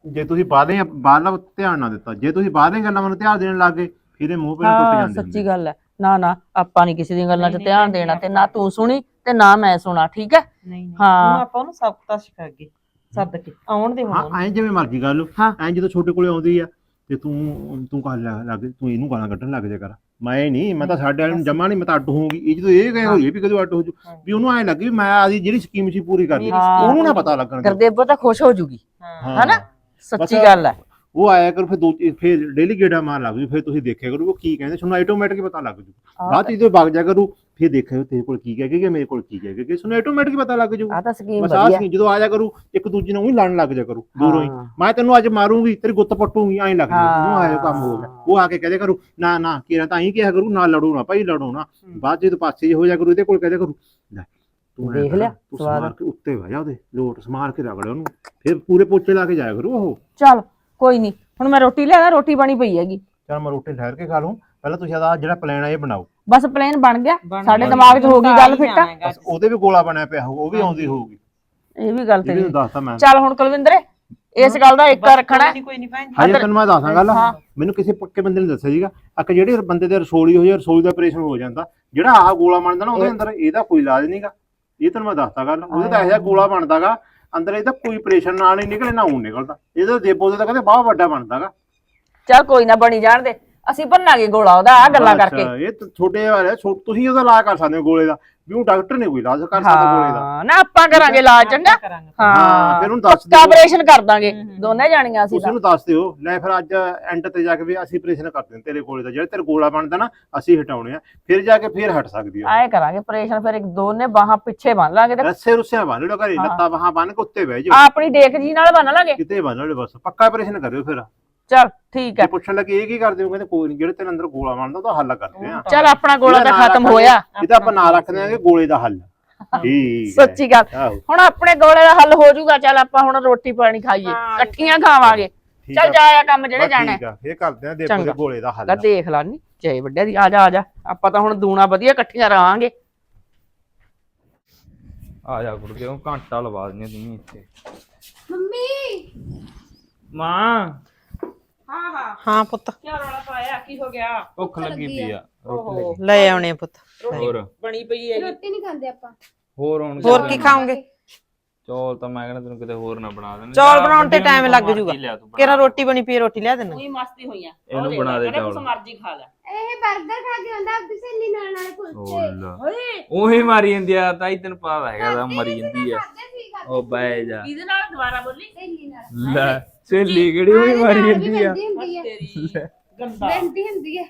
ਜੇ ਤੁਸੀਂ ਬਾਹਰਲੇ ਬਾਹਰਲਾ ਧਿਆਨ ਨਾ ਦਿੱਤਾ ਜੇ ਤੁਸੀਂ ਬਾਹਰਲੇ ਗੱਲਾਂ ਵੱਲ ਧਿਆਨ ਦੇਣ ਲੱਗੇ ਫਿਰ ਇਹ ਮੋਹ ਪਰੇ ਟੁੱਟ ਹਾਂ ਜਾਂਦੇ ਸੱਚੀ ਹੁੰਦੇ। ਗੱਲ ਹੈ। ਨਾ ਨਾ ਆਪਾਂ ਨਹੀਂ ਕਿਸੇ ਦੀਆਂ ਗੱਲਾਂ 'ਚ ਧਿਆਨ ਦੇਣਾ ਤੇ ਨਾ ਤੂੰ ਸੁਣੀ ਤੇ ਨਾ ਮੈਂ ਸੁਣਾ ਠੀਕ ਹੈ? ਨਹੀਂ ਨਹੀਂ ਹਾਂ। ਆਪਾਂ ਉਹਨੂੰ ਸਭ ਕੁਝ ਸਿਖਾਗੇ ਸੱਦ ਕੇ ਆਉਣ ਦੇ ਹੁਣ। ਹਾਂ। ਐਂ ਜਿਵੇਂ ਮਰਜ਼ੀ ਲਓ। ਹਾਂ। ਐਂ ਜਦੋਂ ਛੋਟੇ ਕੋਲੇ ਆਉਂਦੀ ਆ ਤੇ ਤੂੰ ਤੂੰ ਕਹ ਲੱਗ ਤੂੰ ਇਹਨੂੰ ਗਾਲਾਂ ਕੱਢਣ ਲੱਗ ਜਾ ਕਰ। ਮੈਂ ਨਹੀਂ ਮੈਂ ਤਾਂ ਸਾਡੇ ਵਾਲੇ ਨੂੰ ਜਮਾ ਨਹੀਂ ਮੈਂ ਤਾਂ ਅੱਡ ਹੋਊਗੀ। ਇਹ ਜਦੋਂ ਇਹ ਕਹੇ ਹੋਈ ਵੀ ਕਦੋਂ ਅੱਡ ਹੋ ਜੂ? ਹਾਂ। ਵੀ ਉਹਨੂੰ ਐਂ ਲੱਗੇ ਵੀ ਮੈਂ ਆਦੀ ਜਿਹੜੀ ਸਕੀਮ ਸੀ ਪੂਰੀ ਕਰ ਲਈ। ਹਾਂ। ਉਹਨੂੰ ਨਾ ਪਤਾ ਲੱਗਣ ਦੇ। ਗੁਰਦੇਵੋ ਤਾਂ ਖੁਸ਼ ਹੋ ਜੂਗੀ। ਹਾਂ। ਹਨਾ? ਸੱਚੀ ਬਸ- ਗੱਲ ਹੈ ਉਹ ਆਇਆ ਕਰ ਫਿਰ ਦੋ ਫਿਰ ਡੇਲੀ ਗੇੜਾ ਮਾਰ ਲੱਗ ਜੂ ਫਿਰ ਤੁਸੀਂ ਦੇਖਿਆ ਕਰੋ ਉਹ ਕੀ ਕਹਿੰਦੇ ਤੁਹਾਨੂੰ ਆਟੋਮੈਟਿਕ ਪਤਾ ਲੱਗ ਜੂ। ਬਾਅਦ ਚ ਜਦੋਂ ਵਗ ਜਾ ਕਰੂ ਫਿਰ ਦੇਖਿਓ ਤੇਰੇ ਕੋਲ ਕੀ ਕਹਿ ਕੇ ਗਿਆ ਮੇਰੇ ਕੋਲ ਕੀ ਕਹਿ ਕੇ ਗਿਆ। ਤੁਹਾਨੂੰ ਆਟੋਮੈਟਿਕ ਪਤਾ ਲੱਗ ਜੂ ਆ ਤਾਂ ਸਕੀਮ ਬਸ ਆਹ ਵਧੀਆ। ਜਦੋਂ ਆ ਜਾ ਕਰੂ ਇੱਕ ਦੂਜੇ ਨਾਲ ਉਹੀ ਲੜਨ ਲੱਗ ਜਾ ਕਰੂ ਦੂਰੋਂ ਹੀ। ਹਾਂ। ਮੈਂ ਤੈਨੂੰ ਅੱਜ ਮਾਰੂੰਗੀ ਤੇਰੀ ਗੁੱਤ ਪੱਟੂਗੀ ਐਂ ਲੱਗ ਜਾ ਉਹ ਆਇਆ ਕੰਮ ਹੋ ਗਿਆ। ਹਾਂ। ਉਹ ਆ ਕੇ ਕਹਦੇ ਕਰੂ ਨਾ ਨਾ ਕਿਰਾ ਤਾਂ ਹੀ ਕਿਹਾ ਕਰੂ ਨਾ ਲੜੋ ਨਾ ਭਾਈ ਲੜੋ ਨਾ। ਬਾਅਦ ਚ ਜਦੋਂ ਪਾਸੇ ਜਿਹੇ ਹੋ ਜਾ ਕਰੂ ਇਹਦੇ ਕੋਲ ਕਹਦੇ ਕਰੂ ਲੈ ਤੂੰ ਐਂ ਦੇਖ ਕਰ, ਲਿਆ, ਤੂੰ ਸਵਾਦ। ਸਮਾਰ ਕੇ ਉੱਤੇ ਵਜਾ ਉਹਦੇ ਲੋਟ ਸਮਾਰ ਕੇ ਰਗੜ ਉਹਨੂੰ। ਫਿਰ ਪੂਰੇ ਪੋਚੇ ਲਾ ਕੇ ਜਾਇਆ ਕਰੂ ਉਹ। ਚੱਲ ਕੋਈ ਨਹੀਂ ਹੁਣ ਮੈਂ ਰੋਟੀ ਲਿਆਦਾ ਰੋਟੀ ਬਣੀ ਪਈ ਹੈਗੀ। ਚਲ ਮੈਂ ਰੋਟੀ ਠਹਿਰ ਕੇ ਖਾ ਲੂੰ ਪਹਿਲਾਂ ਤੁਸੀਂ ਆਦਾ ਜਿਹੜਾ ਪਲਾਨ ਆ ਇਹ ਬਣਾਓ। ਬਸ ਪਲਾਨ ਬਣ ਗਿਆ। ਬਣ ਸਾਡੇ ਗਿਆ। ਦਿਮਾਗ 'ਚ ਹੋ ਗਈ ਗੱਲ ਫਿੱਟ। ਆ ਬਸ ਉਹਦੇ ਵੀ ਗੋਲਾ ਬਣਿਆ ਪਿਆ ਹੋਊ ਉਹ ਵੀ ਆਉਂਦੀ ਹੋਊਗੀ। ਇਹ ਵੀ ਗੱਲ ਇਹ ਵੀ ਤੇਰੀ ਮੈਂ। ਚੱਲ ਹੁਣ ਕੁਲਵਿੰਦਰ ਇਸ ਗੱਲ ਦਾ ਇੱਕ ਰੱਖਣਾ ਹੈ। ਕੋਈ ਨੀ, ਕੋਈ ਨਹੀਂ ਭੈਣ ਜੀ। ਹਜੇ ਤੈਨੂੰ ਮੈਂ ਦੱਸਾਂ ਗੱਲ। ਹਾਂ। ਮੈਨੂੰ ਕਿਸੇ ਪੱਕੇ ਬੰਦੇ ਨੇ ਦੱਸਿਆ ਸੀਗਾ ਇੱਕ ਜਿਹੜੇ ਬੰਦੇ ਦੇ ਰਸੋਲੀ ਹੋ ਜਾਏ ਰਸੋਲੀ ਦਾ ਆਪਰੇਸ਼ਨ ਹੋ ਜਾਂਦਾ ਜਿਹੜਾ ਆਹ ਗੋਲਾ ਬਣਦਾ ਨਾ ਉਹਦੇ ਅੰਦਰ ਇਹਦਾ ਕੋਈ ਇਲਾਜ ਨਹੀਂਗਾ ਇਹ ਤੈਨੂੰ ਮੈਂ ਦੱਸਤਾ ਗੱਲ। ਉਹਦੇ ਤਾਂ ਇਹੋ ਜਿਹਾ ਗੋਲਾ ਬਣਦਾਗਾ ਅੰਦਰ ਇਹਦਾ ਕੋਈ ਆਪਰੇਸ਼ਨ ਨਾਲ ਨਹੀਂ ਨਿਕਲੇ ਨਾ ਉਹ ਨਿਕਲਦਾ। ਇਹਦਾ ਦੇਬੋ ਦੇ ਤਾਂ ਕਹਿੰਦੇ ਬਾਹ ਵੱਡਾ ਬਣਦਾਗਾ ਚੱਲ ਕੋਈ ਨਾ ਬਣੀ ਜਾਣ ਦੇ। ਅਸੀਂ ਭੰਨਾਂਗੇ ਗੋਲਾ ਉਹਦਾ ਆ ਗੱਲਾਂ ਕਰਕੇ। ਅੱਛਾ, ਇਹ ਤਾਂ ਛੋਟੇ ਵਾਲੇ ਤੁਸੀਂ ਉਹਦਾ ਇਲਾਜ ਕਰ ਸਕਦੇ ਹੋ ਗੋਲੇ ਦਾ। ਵੀ ਉਹ ਡਾਕਟਰ ਨੇ ਕੋਈ ਇਲਾਜ ਕਰ ਸਕਦਾ ਗੋਲੇ ਦਾ। ਹਾਂ ਨਾ ਆਪਾਂ ਕਰਾਂਗੇ ਇਲਾਜ ਚੰਗਾ? ਕਰਾਂਗੇ। ਹਾਂ ਫਿਰ ਉਹਨੂੰ ਦੱਸ ਦਿਓ। ਆਪਰੇਸ਼ਨ ਕਰ ਦਾਂਗੇ। ਦੋਨੇ ਜਾਣੀਆਂ ਅਸੀਂ ਤੁਸੀਂ ਉਹਨੂੰ ਦੱਸ ਦਿਓ ਲੈ ਫਿਰ ਅੱਜ ਐਂਡ ਤੇ ਜਾ ਕੇ ਵੀ ਅਸੀਂ ਆਪਰੇਸ਼ਨ ਕਰਦੇ ਹਾਂ ਤੇਰੇ ਗੋਲੇ ਦਾ। ਜਿਹੜਾ ਤੇਰੇ ਗੋਲਾ ਬਣਦਾ ਨਾ ਅਸੀਂ ਹਟਾਉਣੇ ਆ। ਫਿਰ ਜਾ ਕੇ ਫਿਰ ਹਟ ਸਕਦੀ ਆ। ਐ ਕਰਾਂਗੇ ਆਪਰੇਸ਼ਨ ਫਿਰ ਇੱਕ ਦੋਨੇ ਬਾਹਾਂ ਪਿੱਛੇ ਬੰਨ ਲਾਂਗੇ ਤੇ ਰੱਸੇ ਰੁੱਸਿਆਂ ਬੰਨ ਲਓ ਘਰੇ। ਲੱਤਾਂ ਬਾਹਾਂ ਬੰਨ ਕੇ ਉੱਤੇ ਬਹਿ ਜਾਓ। ਆਪਣੀ ਦੇਖ ਜੀ ਨਾਲ ਬੰਨ ਲਾਂਗੇ। ਕਿਤੇ ਬੰਨ ਲਓ ਬਸ ਪੱਕਾ ਆਪਰੇਸ਼ਨ ਕਰਿਓ ਫਿਰ। ਚਲ ਠੀਕ ਜੇ ਹੈ ਪੁੱਛਣ ਲੱਗੇ ਇਹ ਕੀ ਕਰਦੇ ਹੋ? ਕਹਿੰਦੇ ਕੋਈ ਨਹੀਂ ਜਿਹੜੇ ਤੇਰੇ ਅੰਦਰ ਗੋਲਾ ਬਣਦਾ ਉਹਦਾ ਹੱਲ ਕਰਦੇ ਆ ਚਲ ਆਪਣਾ ਗੋਲਾ ਤਾਂ ਖਤਮ ਹੋਇਆ। ਇਹਦਾ ਆਪਾਂ ਨਾਂ ਰੱਖ ਦਿਆਂਗੇ ਗੋਲੇ ਦਾ ਹੱਲ। ਠੀਕ ਹੈ। ਸੱਚੀ ਗੱਲ। ਹੁਣ ਆਪਣੇ ਗੋਲੇ ਦਾ ਹੱਲ ਹੋ ਜਾਊਗਾ ਚਲ ਆਪਾਂ ਹੁਣ ਰੋਟੀ ਪਾਣੀ ਖਾਈਏ ਇਕੱਠੀਆਂ ਖਾਵਾਂਗੇ। ਚਲ ਆ। ਜਾਇਆ ਕੰਮ ਜਿਹੜੇ ਜਾਣਾ। ਠੀਕ ਆ ਫੇਰ ਕਰਦੇ ਆ ਦੇਖੋ। ਦੇ ਗੋਲੇ ਦਾ ਹੱਲ। ਦੇਖ ਲਾ ਨੀ ਜੈ ਵੱਡਿਆ ਦੀ ਆ ਜਾ ਆ ਜਾ। ਆਪਾਂ ਤਾਂ ਹੁਣ ਦੂਣਾ ਵਧੀਆ ਇਕੱਠੀਆਂ ਰਵਾਂਗੇ ਆ ਜਾ ਗੁਰ ਕਿਉਂ ਘੰਟਾ ਲਵਾ ਦਿੰਦੇ ਤੁਸੀਂ ਇੱਥੇ। ਮੰਮੀ। ਮਾਂ। ਹਾਂ ਹਾਂ ਹਾਂ ਪੁੱਤ। ਕੀ ਰੌਲਾ ਪਾਇਆ? ਕੀ ਹੋ ਗਿਆ? ਭੁੱਖ ਲੱਗੀ ਪਈ ਆ। ਰੋਟੀ ਲੱਗੀ। ਲੈ ਆਉਣੇ ਪੁੱਤ। ਹੋਰ? ਬਣੀ ਪਈ ਹੈ ਰੋਟੀ ਨਹੀਂ ਖਾਂਦੇ ਆਪਾਂ। ਹੋਰ ਹੁਣ ਹੋਰ ਕੀ ਖਾਓਗੇ? ਚੌਲ ਤਾਂ ਮੈਂ ਕਹਿੰਦਾ ਤੈਨੂੰ ਕਿਤੇ ਹੋਰ ਨਾ ਬਣਾ ਦੇਣ। ਚੌਲ ਬਣਾਉਣ ਤੇ time ਲੱਗ ਜੂਗਾ। ਕਿਹੜਾ ਰੋਟੀ ਬਣੀ ਪਈ ਰੋਟੀ ਲਿਆ ਦੇਣਾ ਉਹੀ ਮਸਤੀ ਹੋਈਆਂ ਇਹਨੂੰ ਬਣਾ ਦੇ ਚੌਲ। ਮਰਜ਼ੀ ਖਾ ਲੈ। ਇਹ 버ਗਰ ਖਾ ਕੇ ਆਉਂਦਾ ਆਪਣੀ ਸਹੇਲੀ ਨਾਲ ਨਾਲੇ ਕੁਲਚੇ ਓਏ। ਉਹੀ ਮਾਰੀ ਜਾਂਦੀ ਆ ਤਾਈ ਤੈਨੂੰ ਪਤਾ ਹੈਗਾ ਤਾਂ ਮਰੀ ਜਾਂਦੀ ਆ। ਖਾਦੇ ਸੀ ਖਾਦੇ ਉਹ ਬਹਿ ਜਾ। ਇਹਦੇ ਨਾਲ? ਦੁਬਾਰਾ ਬੋਲੀ? ਸਹੇਲੀ ਨਾਲ। ਲੈ। ਸਹੇਲੀ ਕਿਹੜੀ ਉਹੀ ਮਾਰੀ ਜਾਂਦੀ ਆ? ਹੁੰਦੀ ਹੈ ਤੇਰੀ ਗੰਦਾ। ਬੰਦੀ ਹੁੰਦੀ ਹੈ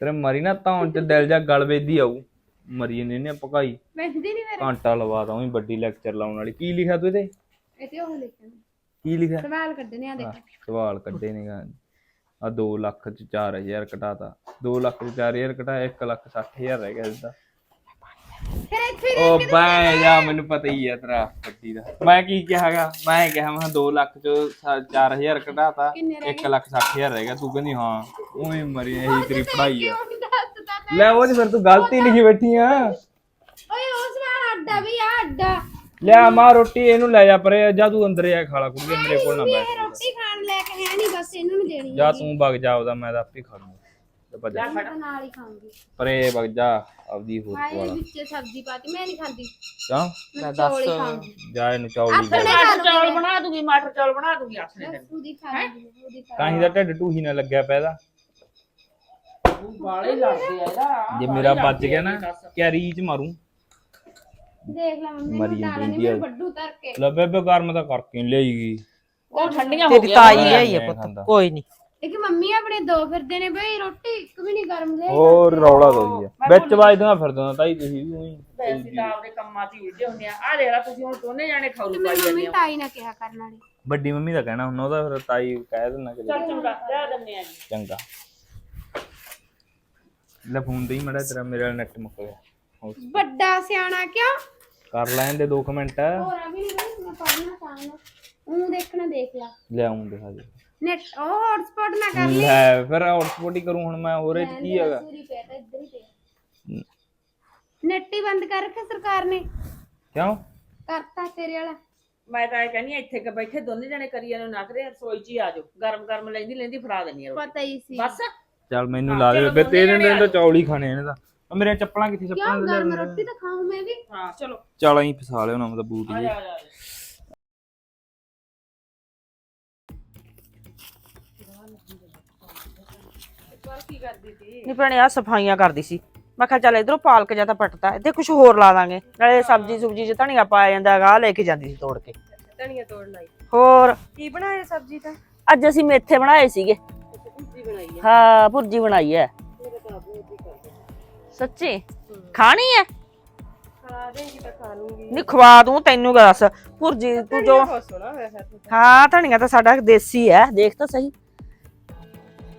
ਤੇਰੇ ਮਰੀ ਨਾ ਧੌਣ ਚ ਦਿਲ ਜਾ ਗਲ ਵੇਦੀ ਆਊ। ਮਰੀ ਜਾਂਦੀ ਨੇ ਪਕਾਈ ਬੰਦੀ ਨਹੀਂ ਮੇਰੇ। ਘੰਟਾ ਲਵਾ ਦਾਂ ਉਹੀ ਵੱਡੀ ਲੈਕਚਰ ਲਾਉਣ ਵਾਲੀ। ਕੀ ਲਿਖਿਆ ਤੂੰ ਇਹਦੇ? ਇਹ ਤੇ ਉਹ ਲਿਖਿਆ। ਕੀ ਲਿਖਿਆ? ਸਵਾਲ ਕੱਢਨੇ ਆ ਦੇਖ। ਸਵਾਲ ਕੱਢੇ ਨੇ ਗਾ। ਆ 2 ਲੱਖ ਚ 4000 ਕਟਾਤਾ। 2 ਲੱਖ ਚ 4000 ਕਟਾਇਆ 1 ਲੱਖ 60000 ਰਹਿ ਗਿਆ ਸਿੱਧਾ। ਫਿਰ ਇੱਥੇ ਉਹ ਬੈ ਜਾ ਮੈਨੂੰ ਪਤਾ ਹੀ ਆ ਤੇਰਾ ਕੱਟੀ ਦਾ। ਮੈਂ ਕੀ ਕਿਹਾਗਾ? ਮੈਂ ਕਿਹਾ ਮੈਂ 2 ਲੱਖ ਚ 4000 ਕਟਾਤਾ 1 ਲੱਖ 60000 ਰਹਿ ਗਿਆ। ਤੂੰ ਕਹਿੰਦੀ ਹਾਂ ਉਵੇਂ ਮਰੀ ਇਹੀ ਤੇਰੀ ਪੜਾਈ ਆ। ਕਿਉਂ ਦੱਸਦਾ ਤਾਂ ਲੈ ਉਹ ਤੇ ਫਿਰ ਤੂੰ ਗਲਤੀ ਲਿਖੀ ਬੈਠੀ ਆ। ਓਏ ਉਹ ਸਵਾਲ ਅੱਡਾ ਵੀ ਆ ਅੱਡਾ। ਲਿਆ ਮਾਂ ਰੋਟੀ ਇਹਨੂੰ ਲੈ ਜਾ ਪਰੇ ਜਾ ਤੂੰ ਅੰਦਰ ਆ ਖਾ ਲਾ ਕੁੜੀਏ ਮੇਰੇ ਕੋਲ ਨਾ ਬੈਠ ਇਹ ਰੋਟੀ ਖਾਣ ਲੈ ਕੇ ਹੈ ਨਹੀਂ ਬਸ ਇਹਨੂੰ ਨਹੀਂ ਦੇਣੀ ਜਾ ਤੂੰ ਵਗ ਜਾ ਉਹਦਾ ਮੈਂ ਤਾਂ ਆਪੇ ਖਾ ਤੇ ਭੱਜ ਜਾ। ਮੈਂ ਤਾਂ ਨਾਲ ਹੀ ਖਾਊਂਗੀ। ਪਰੇ ਵਗ ਜਾ ਆਪਦੀ ਹੋਰ ਹਾਏ ਵਾਲਾ। ਵਿੱਚੇ ਸਬਜ਼ੀ ਪਾਤੀ ਮੈਂ ਨਹੀਂ ਖਾਂਦੀ। ਕਿਉਂ? ਮੈਂ ਚੌਲ ਹੀ ਜਾ ਇਹਨੂੰ ਚੌਲ ਹੀ ਆਪਣੇ ਜਾ ਖਾ ਮਟਰ ਚੌਲ ਬਣਾ ਦੂੰਗੀ ਮਟਰ ਚੌਲ ਬਣਾ ਦੂੰਗੀ ਆਸਨੇ ਤੈਨੂੰ ਉਹਦੀ ਖਾ ਲੂੰਗੀ ਉਹਦੀ ਤਾਂ ਹੀ ਦਾ ਢਿੱਡ ਢੂਹੀ ਨਾ ਲੱਗਿਆ ਪੈਦਾ। ਬਾਲੇ ਲੜਦੇ ਆ ਇਹਦਾ। ਜੇ ਮੇਰਾ ਵੱਜ ਗਿਆ ਨਾ ਕਿਆ ਰੀਚ ਮਾਰੂ। ਦੇਖ ਲੈ ਮੰਮੀ ਮਰੀ ਨੂੰ ਦਾਣਾ ਜਾਂਦੀ ਨਹੀਂ ਆ। ਮੈਨੂੰ ਵੱਡੂ ਧਰ ਕੇ। ਲੱਭੇ ਬੇ ਗਰਮ ਤਾਂ ਕਰਕੇ ਨੀ ਲਿਆਈਗੀ। ਉਹ ਠੰਡੀਆਂ ਹੋ ਤੇਰੀ ਗਈਆਂ ਤਾਈ ਮੈਂ ਲਿਆਈ ਹੈ ਨਹੀਂ ਪੁੱਤ। ਕੋਈ ਨਹੀਂ ਇੱਕ ਮੰਮੀ ਆਪਣੇ ਦੋ ਫਿਰਦੇ ਨੇ ਬਈ ਰੋਟੀ ਇੱਕ ਵੀ ਨਹੀਂ ਗਰਮ ਦੇ ਹੋਰ ਰੌਲਾ ਦੋਈ ਆ। ਵਿੱਚ ਵੱਜਦਾ ਫਿਰਦਾ ਤਾਈ ਤੁਸੀਂ ਵੀ ਉਹੀ ਵੈਸੇ ਤਾਂ ਆਪਦੇ ਕੰਮਾਂ 'ਚ ਹੀ ਉਲਝੇ ਹੁੰਦੇ ਆ। ਆ ਦੇਖ ਲੈ ਤੁਸੀਂ ਹੁਣ ਦੋਨੇ ਜਾਣੇ ਖਾਉ ਤੇ ਪਾਈ ਮੇਰੀ ਜਾਂਦੇ ਮੰਮੀ ਹੋ। ਤਾਈ ਨਾ ਕਿਹਾ ਕਰਨ ਵਾਲੀ। ਵੱਡੀ ਮੰਮੀ ਦਾ ਕਹਿਣਾ ਹੁਣ ਉਹਦਾ ਫਿਰ ਤਾਈ ਕਹਿ ਦੇਣਾ ਕਿ ਚੱਲ ਚੰਗਾ ਲੈ ਦਿੰਨੇ ਆ ਜੀ। ਚੰਗਾ। ਲੈ ਫੋਨ ਦੇ ਹੀ ਮੜਾ ਤੇਰਾ ਮੇਰਾ ਨੈਟ ਮੁੱਕ ਗਿਆ। ਹੋਰ ਵੱਡਾ ਸਿਆਣਾ ਕਿਉਂ? ਕਰ ਲੈਣ ਦੇ 2 ਮਿੰਟ। ਹੋਰਾ ਵੀ ਨਹੀਂ ਬਈ ਮੈਂ ਪੜਨਾ ਚਾਹਣਾ ਉਹ ਦੇਖਣਾ ਦੇਖ ਲਾ। ਲਿਆਉਂ ਦਿਖਾ ਦੇ। ਨੈਟ ਉਹ ਹੌਟਸਪੌਟ ਨਾ ਕਰ ਲਈ ਲੈ। ਫਿਰ ਹੌਟਸਪੌਟ ਹੀ ਕਰੂੰ ਹੁਣ ਮੈਂ ਹੋਰ ਇਹ 'ਚ ਕੀ ਹੈਗਾ? ਸੂਰੀ ਪਿਆ ਤਾਂ ਇੱਧਰ ਹੀ ਪਿਆ। ਨੈਟ ਹੀ ਬੰਦ ਕਰ ਰੱਖਿਆ ਸਰਕਾਰ ਨੇ। ਕਿਉਂ? ਕਰਤਾ ਤੇਰੇ ਵਾਲਾ। ਮੈਂ ਤਾਂ ਇਹ ਕਹਿੰਦੀ ਆ ਇੱਥੇ ਕਿ ਬੈਠੇ ਦੋਨੇ ਜਾਣੇ ਕਰੀ ਜਾਂਦੇ ਨਾ ਕਰੇ ਰਸੋਈ 'ਚ ਹੀ ਆ ਜਾਓ। ਗਰਮ ਗਰਮ ਲੈਂਦੀ ਲੈਂਦੀ ਫੜਾ ਦੇਣੀ ਆ ਰੋਟੀ। ਪਤਾ ਹੀ ਸੀ। ਬਸ। ਚੱਲ ਮੈਨੂੰ ਲਾ ਦੇ ਬੇ ਤੇਰੇ ਦਿਨ ਤਾਂ ਚੌਲ ਹੀ ਖਾਣੇ ਨੇ ਤਾਂ। ਉਹ ਮੇਰੇ ਚੱਪਲਾਂ ਕਿੱਥੇ ਚੱਪਲਾਂ ਕਿਉਂ ਗਰਮ ਰੋਟੀ ਤਾਂ ਖਾਉਂ ਮੈਂ ਵੀ। ਹਾਂ ਚਲੋ। ਚੱਲ ਅਸੀਂ ਫਸਾ ਲਿਓ ਨਾ ਮਤਲਬ ਬੂਟ ਆ ਜੀ ਆ ਜਾ, ਆ ਜਾ। ਨਹੀਂ ਭੈਣੇ ਆ ਸਫਾਈਆਂ ਕਰਦੀ ਸੀ। ਮੈਂ ਕਿਹਾ ਚੱਲ ਇਧਰੋਂ ਪਾਲਕ ਜਾਂ ਤਾਂ ਪੱਟਤਾ ਇੱਥੇ ਕੁਝ ਹੋਰ ਲਾ ਦਾਂਗੇ। ਨਾਲੇ ਸਬਜ਼ੀ ਸੁਬਜੀ ਚ ਧਨੀਆ ਪਾਇਆ ਜਾਂਦਾ ਹੈਗਾ ਆਹ ਲੈ ਕੇ ਜਾਂਦੀ ਸੀ ਤੋੜ ਕੇ। ਧਨੀਆ ਤੋੜ ਲਈ ਹੋਰ? ਕੀ ਬਣਾਇਆ ਸਬਜ਼ੀ ਤਾਂ? ਅੱਜ ਅਸੀਂ ਮੇਥੇ ਬਣਾਏ ਸੀਗੇ। ਹਾਂ ਭੁਰਜੀ ਬਣਾਈ ਹੈ ਸੱਚੀ? ਖਾਣੀ ਹੈ ਖਾ ਦੇਂਗੀ ਤਾਂ ਖਾ ਲੂੰਗੀ। ਨਹੀਂ ਖਵਾ ਦੂੰ ਤੈਨੂੰ ਦੱਸ। ਭੁਰਜੀ ਤੂੰ ਜੋ ਬਹੁਤ ਸੋਹਣਾ ਹੋਇਆ ਹੈ ਹਾਂ ਧਨੀਆ ਤਾਂ ਸਾਡਾ ਦੇਸੀ ਹੈ ਦੇਖ ਤਾਂ ਸਹੀ।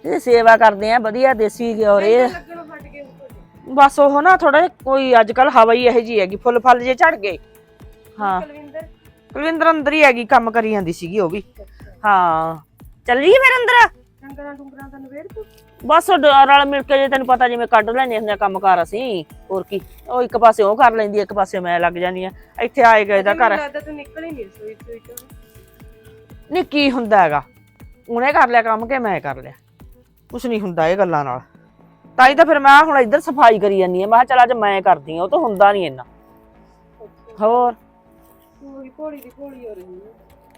ਇਹ ਸੇਵਾ ਕਰਦੇ ਆ ਵਧੀਆ ਦੇਸੀ ਘਿਓ ਰੇ। ਲੱਗਣੋਂ ਹਟ ਕੇ ਬਸ ਉਹ ਨਾ ਥੋੜਾ ਕੋਈ ਅੱਜ ਕੱਲ ਹਵਾ ਹੀ ਇਹੋ ਜੀ ਹੈਗੀ ਫੁੱਲ ਫਲ ਜੇ ਝੜ ਗਏ। ਹਾਂ। ਕੁਲਵਿੰਦਰ? ਕੁਲਵਿੰਦਰ ਅੰਦਰ ਹੀ ਹੈਗੀ ਕੰਮ ਕਰੀ ਜਾਂਦੀ ਸੀਗੀ ਉਹ ਵੀ। ਹਾਂ। ਚੱਲੀਏ ਫਿਰ ਅੰਦਰ। ਡੰਗਰਾਂ ਡੁੰਗਰਾਂ ਦਾ ਨਵੇੜ ਤੂੰ? ਬਸ ਰਲ ਮਿਲ ਕੇ ਜੇ ਤੈਨੂੰ ਪਤਾ ਜਿਵੇਂ ਕੱਢ ਲੈਣੇ ਹੁੰਦੇ ਆ ਕੰਮਕਾਰ ਅਸੀਂ ਹੋਰ ਕੀ। ਉਹ ਇੱਕ ਪਾਸੇ ਉਹ ਕਰ ਲੈਂਦੀ ਇੱਕ ਪਾਸੇ ਮੈਂ ਲੱਗ ਜਾਂਦੀ ਆ। ਇੱਥੇ ਆਏ ਗਏ ਦਾ ਘਰ। ਮੈਨੂੰ ਲੱਗਦਾ ਤੂੰ ਨਿਕਲ ਹੀ ਨਹੀਂ ਰਸੋਈ ਰਸੋਈ ਚੋਂ। ਨਹੀਂ ਕੀ ਹੁੰਦਾ ਹੈਗਾ? ਉਹਨੇ ਕਰ ਲਿਆ ਕੰਮ ਕਿ ਮੈਂ ਕਰ ਲਿਆ? ਕੁਛ ਨਹੀਂ ਹੁੰਦਾ ਇਹ ਗੱਲਾਂ ਨਾਲ। ਤਾਂ ਹੀ ਤਾਂ ਫਿਰ ਮੈਂ ਹੁਣ ਇੱਧਰ ਸਫ਼ਾਈ ਕਰੀ ਜਾਂਦੀ ਆ ਮੈਂ ਕਿਹਾ ਚੱਲ ਅੱਜ ਮੈਂ ਕਰਦੀ ਆ ਉਹ ਤਾਂ ਹੁੰਦਾ ਨਹੀਂ ਇੰਨਾ। ਹੋਰ? ਹੀ ਭੋਲੀ ਦੀ ਭੋਲੀ ਹੋ ਰਹੀ ਹੈ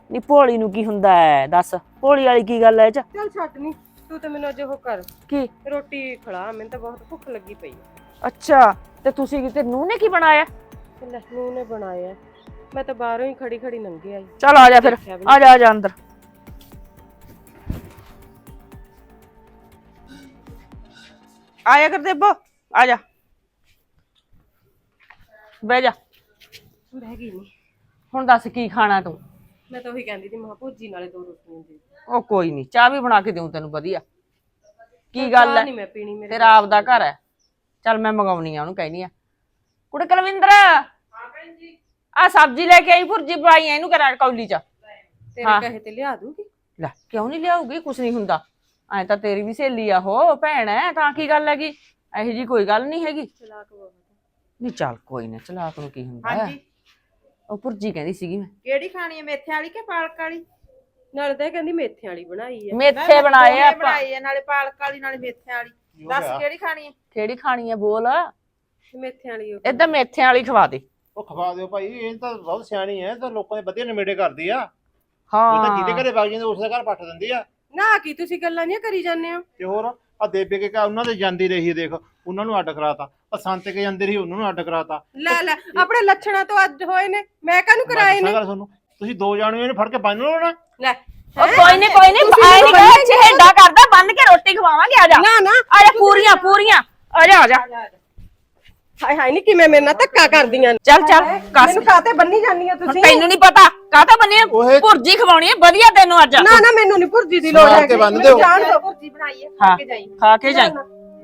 ਨੀ ਭੋਲੀ ਨੂੰ ਕੀ ਹੁੰਦਾ ਹੈ ਦੱਸ। ਭੋਲੀ ਵਾਲੀ ਕੀ ਗੱਲ ਹੈ ਇਹ ਚ? ਚੱਲ ਛੱਡ ਨਹੀਂ ਤੂੰ ਤੇ ਮੈਨੂੰ ਅੱਜ ਉਹ ਕਰ। ਕੀ? ਰੋਟੀ ਖਿਲਾ ਮੈਨੂੰ ਤਾਂ ਬਹੁਤ ਭੁੱਖ ਲੱਗੀ ਪਈ ਹੈ ਅੱਛਾ ਤੇ ਤੁਸੀਂ ਕਿਤੇ ਨੂੰਹ ਨੇ ਕੀ ਬਣਾਇਆ? ਤੇ ਲਖਨਊ ਨੇ ਬਣਾਇਆ। ਮੈਂ ਤਾਂ ਬਾਹਰੋਂ ਹੀ ਖੜੀ ਖੜੀ ਨੰਗੇ ਆਈ। ਚਲ ਆ ਜਾ ਫਿਰ ਆ ਜਾ ਆ ਜਾ ਅੰਦਰ। ਆਇਆ ਕਰ ਦੇਬੋ ਆ ਜਾ। ਬਹਿ ਜਾ। ਬਹਿ ਗਈ ਨਹੀਂ ਹੁਣ ਦੱਸ ਕੀ ਖਾਣਾ ਤੂੰ? ਮੈਂ ਤਾਂ ਉਹੀ ਕਹਿੰਦੀ ਸੀ ਮਾਂ ਭੁੱਜੀ ਨਾਲੇ ਦੋ ਰੋਟੀਆਂ ਦੇ ਉਹ ਕੋਈ ਨਹੀਂ ਚਾਹ ਵੀ ਬਣਾ ਕੇ ਦੇਉਂ ਤੈਨੂੰ ਵਧੀਆ। ਕੀ ਗੱਲ ਹੈ ਨਹੀਂ ਮੈਂ ਪੀਣੀ ਮੇਰੇ ਤੇਰਾ ਆਪਦਾ ਘਰ ਹੈ ਚੱਲ ਮੈਂ ਮੰਗਾਉਣੀ ਆ ਉਹਨੂੰ ਕਹਿਨੀ ਆ। ਕੁੜੇ ਕੁਲਵਿੰਦਰ! ਆ ਸਬਜ਼ੀ ਲੈ ਕੇ ਆਈ ਭੁਰਜੀ ਪਾਈ ਇਹਨੂੰ ਕਰਾਂ ਕੌਲੀ ਚ। ਤੇਰੇ ਕਹੇ ਤੇ ਲਿਆ ਦੂੰਗੀ? ਲੈ ਕਿਉਂ ਨਹੀਂ ਲਿਆਉਗੀ ਕੁਛ ਨਹੀਂ ਹੁੰਦਾ। ਐ ਤਾਂ ਤੇਰੀ ਵੀ ਸਹੇਲੀ ਆ ਹੋ ਭੈਣ ਐ ਤਾਂ ਕੀ ਗੱਲ ਹੈਗੀ? ਇਹੋ ਜੀ ਕੋਈ ਗੱਲ ਨਹੀਂ ਹੈਗੀ? ਚਲਾਕ ਬਾਬਾ ਨਹੀਂ ਚੱਲ ਕੋਈ ਨਾ ਚਲਾਕ ਨੂੰ ਕੀ ਹੁੰਦਾ? ਹੈ ਉਹ ਭੁਰਜੀ ਕਹਿੰਦੀ ਸੀਗੀ ਮੈਂ। ਕਿਹੜੀ ਖਾਣੀ ਹੈ ਮੇਥੇ ਵਾਲੀ ਕਿ ਪਾਲਕ ਵਾਲੀ? ਨਾਲੇ ਤਾਂ ਇਹ ਕਹਿੰਦੀ ਮੇਥੇ ਵਾਲੀ ਬਣਾਈ ਹੈ ਮੇਥੇ ਬਣਾਏ ਆ ਆਪਾਂ। ਬਣਾਈ ਹੈ ਨਾਲੇ ਪਾਲਕ ਵਾਲੀ ਨਾਲੇ ਮੇਥੇ ਵਾਲੀ। ਦੱਸ ਕਿਹੜੀ ਖਾਣੀ ਹੈ ਕਿਹੜੀ ਖਾਣੀ ਹੈ ਬੋਲ। ਮੇਥੇ ਵਾਲੀ ਉਹ ਏਦਾਂ ਮੇਥਿਆਂ ਵਾਲੀ ਖਵਾ ਦੇ। ਉਹ ਖਵਾ ਦਿਓ ਭਾਈ ਇਹ ਤਾਂ ਬਹੁਤ ਸਿਆਣੀ ਹੈ ਇਹ ਤਾਂ ਲੋਕਾਂ ਦੇ ਵਧੀਆ ਨਿਮੇੜੇ ਕਰਦੀ ਆ। ਇਹ ਤਾਂ ਜਿਹਦੇ ਹਾਂ ਘਰੇ ਵਗ ਜਾਂਦੇ ਉਸ ਦੇ ਘਰ ਪੱਟ ਦਿੰਦੀ ਆ। ਨਾ ਕੀ ਤੁਸੀਂ ਗੱਲਾਂ ਨਹੀਂ ਕਰੀ ਜਾਂਦੇ ਹੋ? ਤੇ ਹੋਰ ਆ ਦੇਬੇ ਕੇ ਕਾ ਉਹਨਾਂ ਦੇ ਜਾਂਦੀ ਰਹੀ ਦੇਖ ਉਹਨਾਂ ਨੂੰ ਅੱਡ ਕਰਾਤਾ। ਆ ਸੰਤ ਕੇ ਜਾਂਦੇ ਰਹੀ ਉਹਨਾਂ ਨੂੰ ਅੱਡ ਕਰਾਤਾ। ਲੈ ਲੈ ਆਪਣੇ ਲੱਛਣਾਂ ਤੋਂ ਅੱਜ ਹੋਏ ਨੇ ਮੈਂ ਕਾਹਨੂੰ ਕਰਾਏ ਨੇ? ਤੁਹਾਨੂੰ ਤੁਸੀਂ ਦੋ ਜਾਣੇ ਇਹਨੂੰ ਫੜ ਕੇ ਬੰਨ ਲਓ ਨਾ। ਲੈ ਉਹ ਕੋਈ ਨਹੀਂ ਕੋਈ ਨਹੀਂ ਆਏ ਨਹੀਂ ਕਹੇ ਛੇਡਾ ਕਰਦਾ ਬੰਨ ਕੇ ਰੋਟੀ ਖਵਾਵਾਂਗੇ ਆ ਜਾ। ਨਾ ਨਾ। ਆ ਜਾ ਪੂਰੀਆਂ ਪੂਰੀਆਂ। ਆ ਜਾ ਆ ਜਾ। ਹਾਏ ਹਾਏ ਨਹੀਂ ਕਿਵੇਂ ਮੇਰੇ ਨਾਲ ਧੱਕਾ ਕਰਦੀਆਂ ਨੇ। ਚੱਲ ਚੱਲ ਕੱਸ। ਮੈਨੂੰ ਕਾਤੇ ਬੰਨੀ ਜਾਂਦੀਆਂ ਹੁਣ ਤੁਸੀਂ? ਤੈਨੂੰ ਨਹੀਂ ਪਤਾ ਕਾਹਤਾ ਬੰਨੀ ਆ? ਓਏ। ਭੁਰਜੀ ਖਵਾਉਣੀ ਹੈ ਵਧੀਆ ਤੈਨੂੰ ਅੱਜ। ਨਾ ਨਾ ਮੈਨੂੰ ਨਹੀਂ ਭੁਰਜੀ ਦੀ ਲੋੜ ਸਮਾਰ ਹੈ ਕੇ ਬੰਨ ਦਿਓ। ਜਾਣ ਦਿਓ ਭੁਰਜੀ ਬਣਾਈ ਹੈ ਹਾਂ ਖਾ ਕੇ ਜਾਈ। ਖਾ ਕੇ ਜਾਈ।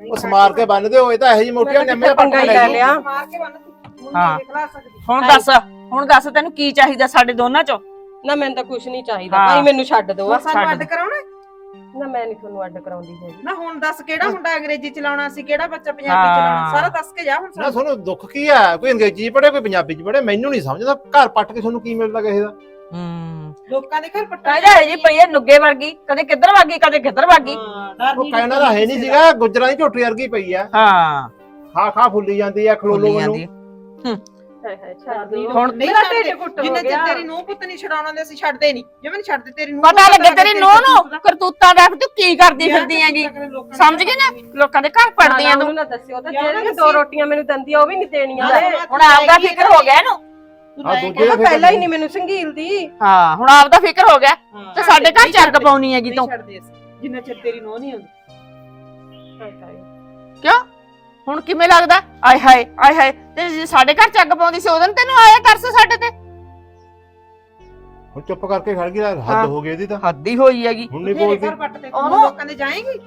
ਉਹ ਸਮਾਰ ਕੇ ਬੰਨ ਦਿਓ ਇਹ ਤਾਂ ਇਹੋ ਜੀ ਮੋਟੀਆਂ ਨਿੰਮੇ ਪੰਗਾ ਹੀ ਲੈ ਲਿਆ। ਮਾਰ ਕੇ ਬੰਨ ਤੂੰ ਹਾਂ। ਖਲਾ ਸਕਦੀ। ਹੁਣ ਦੱਸ ਹੁਣ ਦੱਸ ਤੈਨੂੰ ਕੀ ਚਾਹੀਦਾ ਸਾਡੇ ਦੋਨਾਂ ਚੋਂ? ਨਾ ਮੈਨੂੰ ਤਾਂ ਕੁਝ ਨਹੀਂ ਚਾਹੀਦਾ। ਹਾਂ। ਭਾਈ ਮੈਨੂੰ ਛੱਡ ਦਿਓ ਛੱਡ ਕਰਾਉਣਾ? ਨਾ ਮੈਂ ਨਹੀਂ ਤੁਹਾਨੂੰ ਅੱਡ ਕਰਾਉਂਦੀ ਹੈਗੀ। ਨਾ ਹੁਣ ਦੱਸ ਕਿਹੜਾ ਮੁੰਡਾ ਅੰਗਰੇਜ਼ੀ ਚਲਾਉਣਾ ਸੀ ਕਿਹੜਾ ਬੱਚਾ ਪੰਜਾਬੀ। ਚਲਾਉਣਾ? ਸਾਰਾ ਦੱਸ ਕੇ ਜਾ ਹੁਣ ਨਾ ਸਾਨੂੰ ਤੁਹਾਨੂੰ ਦੁੱਖ ਕੀ ਆ? ਕੋਈ ਅੰਗਰੇਜ਼ੀ ਪੜ੍ਹੇ ਕੋਈ ਪੰਜਾਬੀ ਚ ਪੜ੍ਹੇ ਮੈਨੂੰ ਨਹੀਂ ਸਮਝਦਾ ਘਰ ਪੱਟ ਕੇ ਤੁਹਾਨੂੰ ਕੀ ਮਿਲਦਾ ਕਿਸੇ ਦਾ? ਹੂੰ। ਲੋਕਾਂ ਦੇ ਘਰ ਪੱਟਾ ਕਹਿੰਦਾ ਜੀ ਪਈ ਹੈ ਨੁੱਗੇ ਵਰਗੀ ਕਦੇ ਕਿੱਧਰ ਵਾਗੀ ਕਦੇ ਕਿੱਧਰ ਵਾਗੀ ਉਹ ਕਹਿਣਾ ਤਾਂ ਹੈ ਨਹੀਂ ਸੀਗਾ ਗੁੱਜਰਾਂ ਦੀ ਝੋਟੀ ਵਰਗੀ ਪਈ ਆ। ਹਾਂ। ਖਾ ਖਾ ਫੁੱਲੀ ਜਾਂਦੀ ਆ ਖਲੋਲੋ ਮੈਨੂੰ ਜਾਂਦੀ ਹੈ। ਹਾਏ ਹਾਏ ਛੱਡ ਦਿਓ। ਹੁਣ ਨਹੀਂ ਮੇਰਾ ਛੱਡਦੇ ਢਿੱਡ ਘੁੱਟ ਹੋ ਜਿੰਨੇ ਚਿਰ ਗਿਆ। ਤੇਰੀ ਨੂੰਹ ਪੁੱਤ ਨਹੀਂ ਛਡਾਉਣਾ ਦੇ ਅਸੀਂ ਛੱਡਦੇ ਨਹੀਂ। ਜਿਵੇਂ ਨਹੀਂ ਛੱਡਦੇ ਤੇਰੀ ਨੂੰਹ ਪਤਾ ਲੱਗੇ ਤੇਰੀ ਨੂੰਹ ਨੂੰ ਕਰਤੂਤਾਂ ਦਾ ਤੂੰ ਕੀ ਕਰਦੀ ਫਿਰਦੀ ਹੈਗੀ। ਸਮਝ ਗਈ ਨਾ? ਲੋਕਾਂ ਦੇ ਘਰ ਪੜਦੀ ਆ ਤੂੰ। ਨਾ ਦੱਸਿਓ ਤਾਂ ਜਿਹੜੀਆਂ ਦੋ ਰੋਟੀਆਂ ਮੈਨੂੰ ਦਿੰਦੀ ਆ ਉਹ ਵੀ ਨਹੀਂ ਦੇਣੀਆਂ। ਨੇ ਹੁਣ ਆਪਦਾ ਫਿਕਰ ਹੋ ਗਿਆ ਇਹਨੂੰ। ਆ ਉਹ ਦੂਜੇ ਤਾਂ ਪਹਿਲਾਂ ਹੀ ਨਹੀਂ ਮੈਨੂੰ ਸੰਗੀਲ ਦੀ। ਹਾਂ ਹੁਣ ਆਪਦਾ ਫਿਕਰ ਹੋ ਗਿਆ। ਤੇ ਸਾਡੇ ਘਰ ਚੱਗ ਪਾਉਣੀ ਹੈਗੀ ਤੂੰ। ਛੱਡਦੇ ਅਸੀਂ। ਜਿੰਨਾ ਚਿਰ ਤੇਰੀ ਨੂੰਹ ਨਹੀਂ ਆਉਂਦੀ ਕਿਉਂ? ਹੁਣ ਕਿਵੇਂ ਲੱਗਦਾ? ਆਏ ਹਾਏ ਆਏ ਹਾਏ ਤੇ ਜੇ ਸਾਡੇ ਘਰ ਚੱਗ ਪਾਉਂਦੀ ਸੀ ਉਦੋਂ ਤੈਨੂੰ ਆਇਆ ਤਰਸ ਸਾਡੇ ਤੇ? ਹੁਣ ਚੁੱਪ ਕਰਕੇ ਖੜ ਗਈ ਹਾਂ। ਹੱਦ ਹੋ। ਗਈ ਇਹਦੀ ਤਾਂ। ਹੱਦੀ ਹੋਈ ਹੈਗੀ। ਹੁਣ ਨਹੀਂ ਬੋਲਦੀ। ਘਰ ਪੱਟ ਤੇ ਉਹਨੂੰ- ਲੋਕਾਂ ਦੇ ਜਾਏਂਗੀ?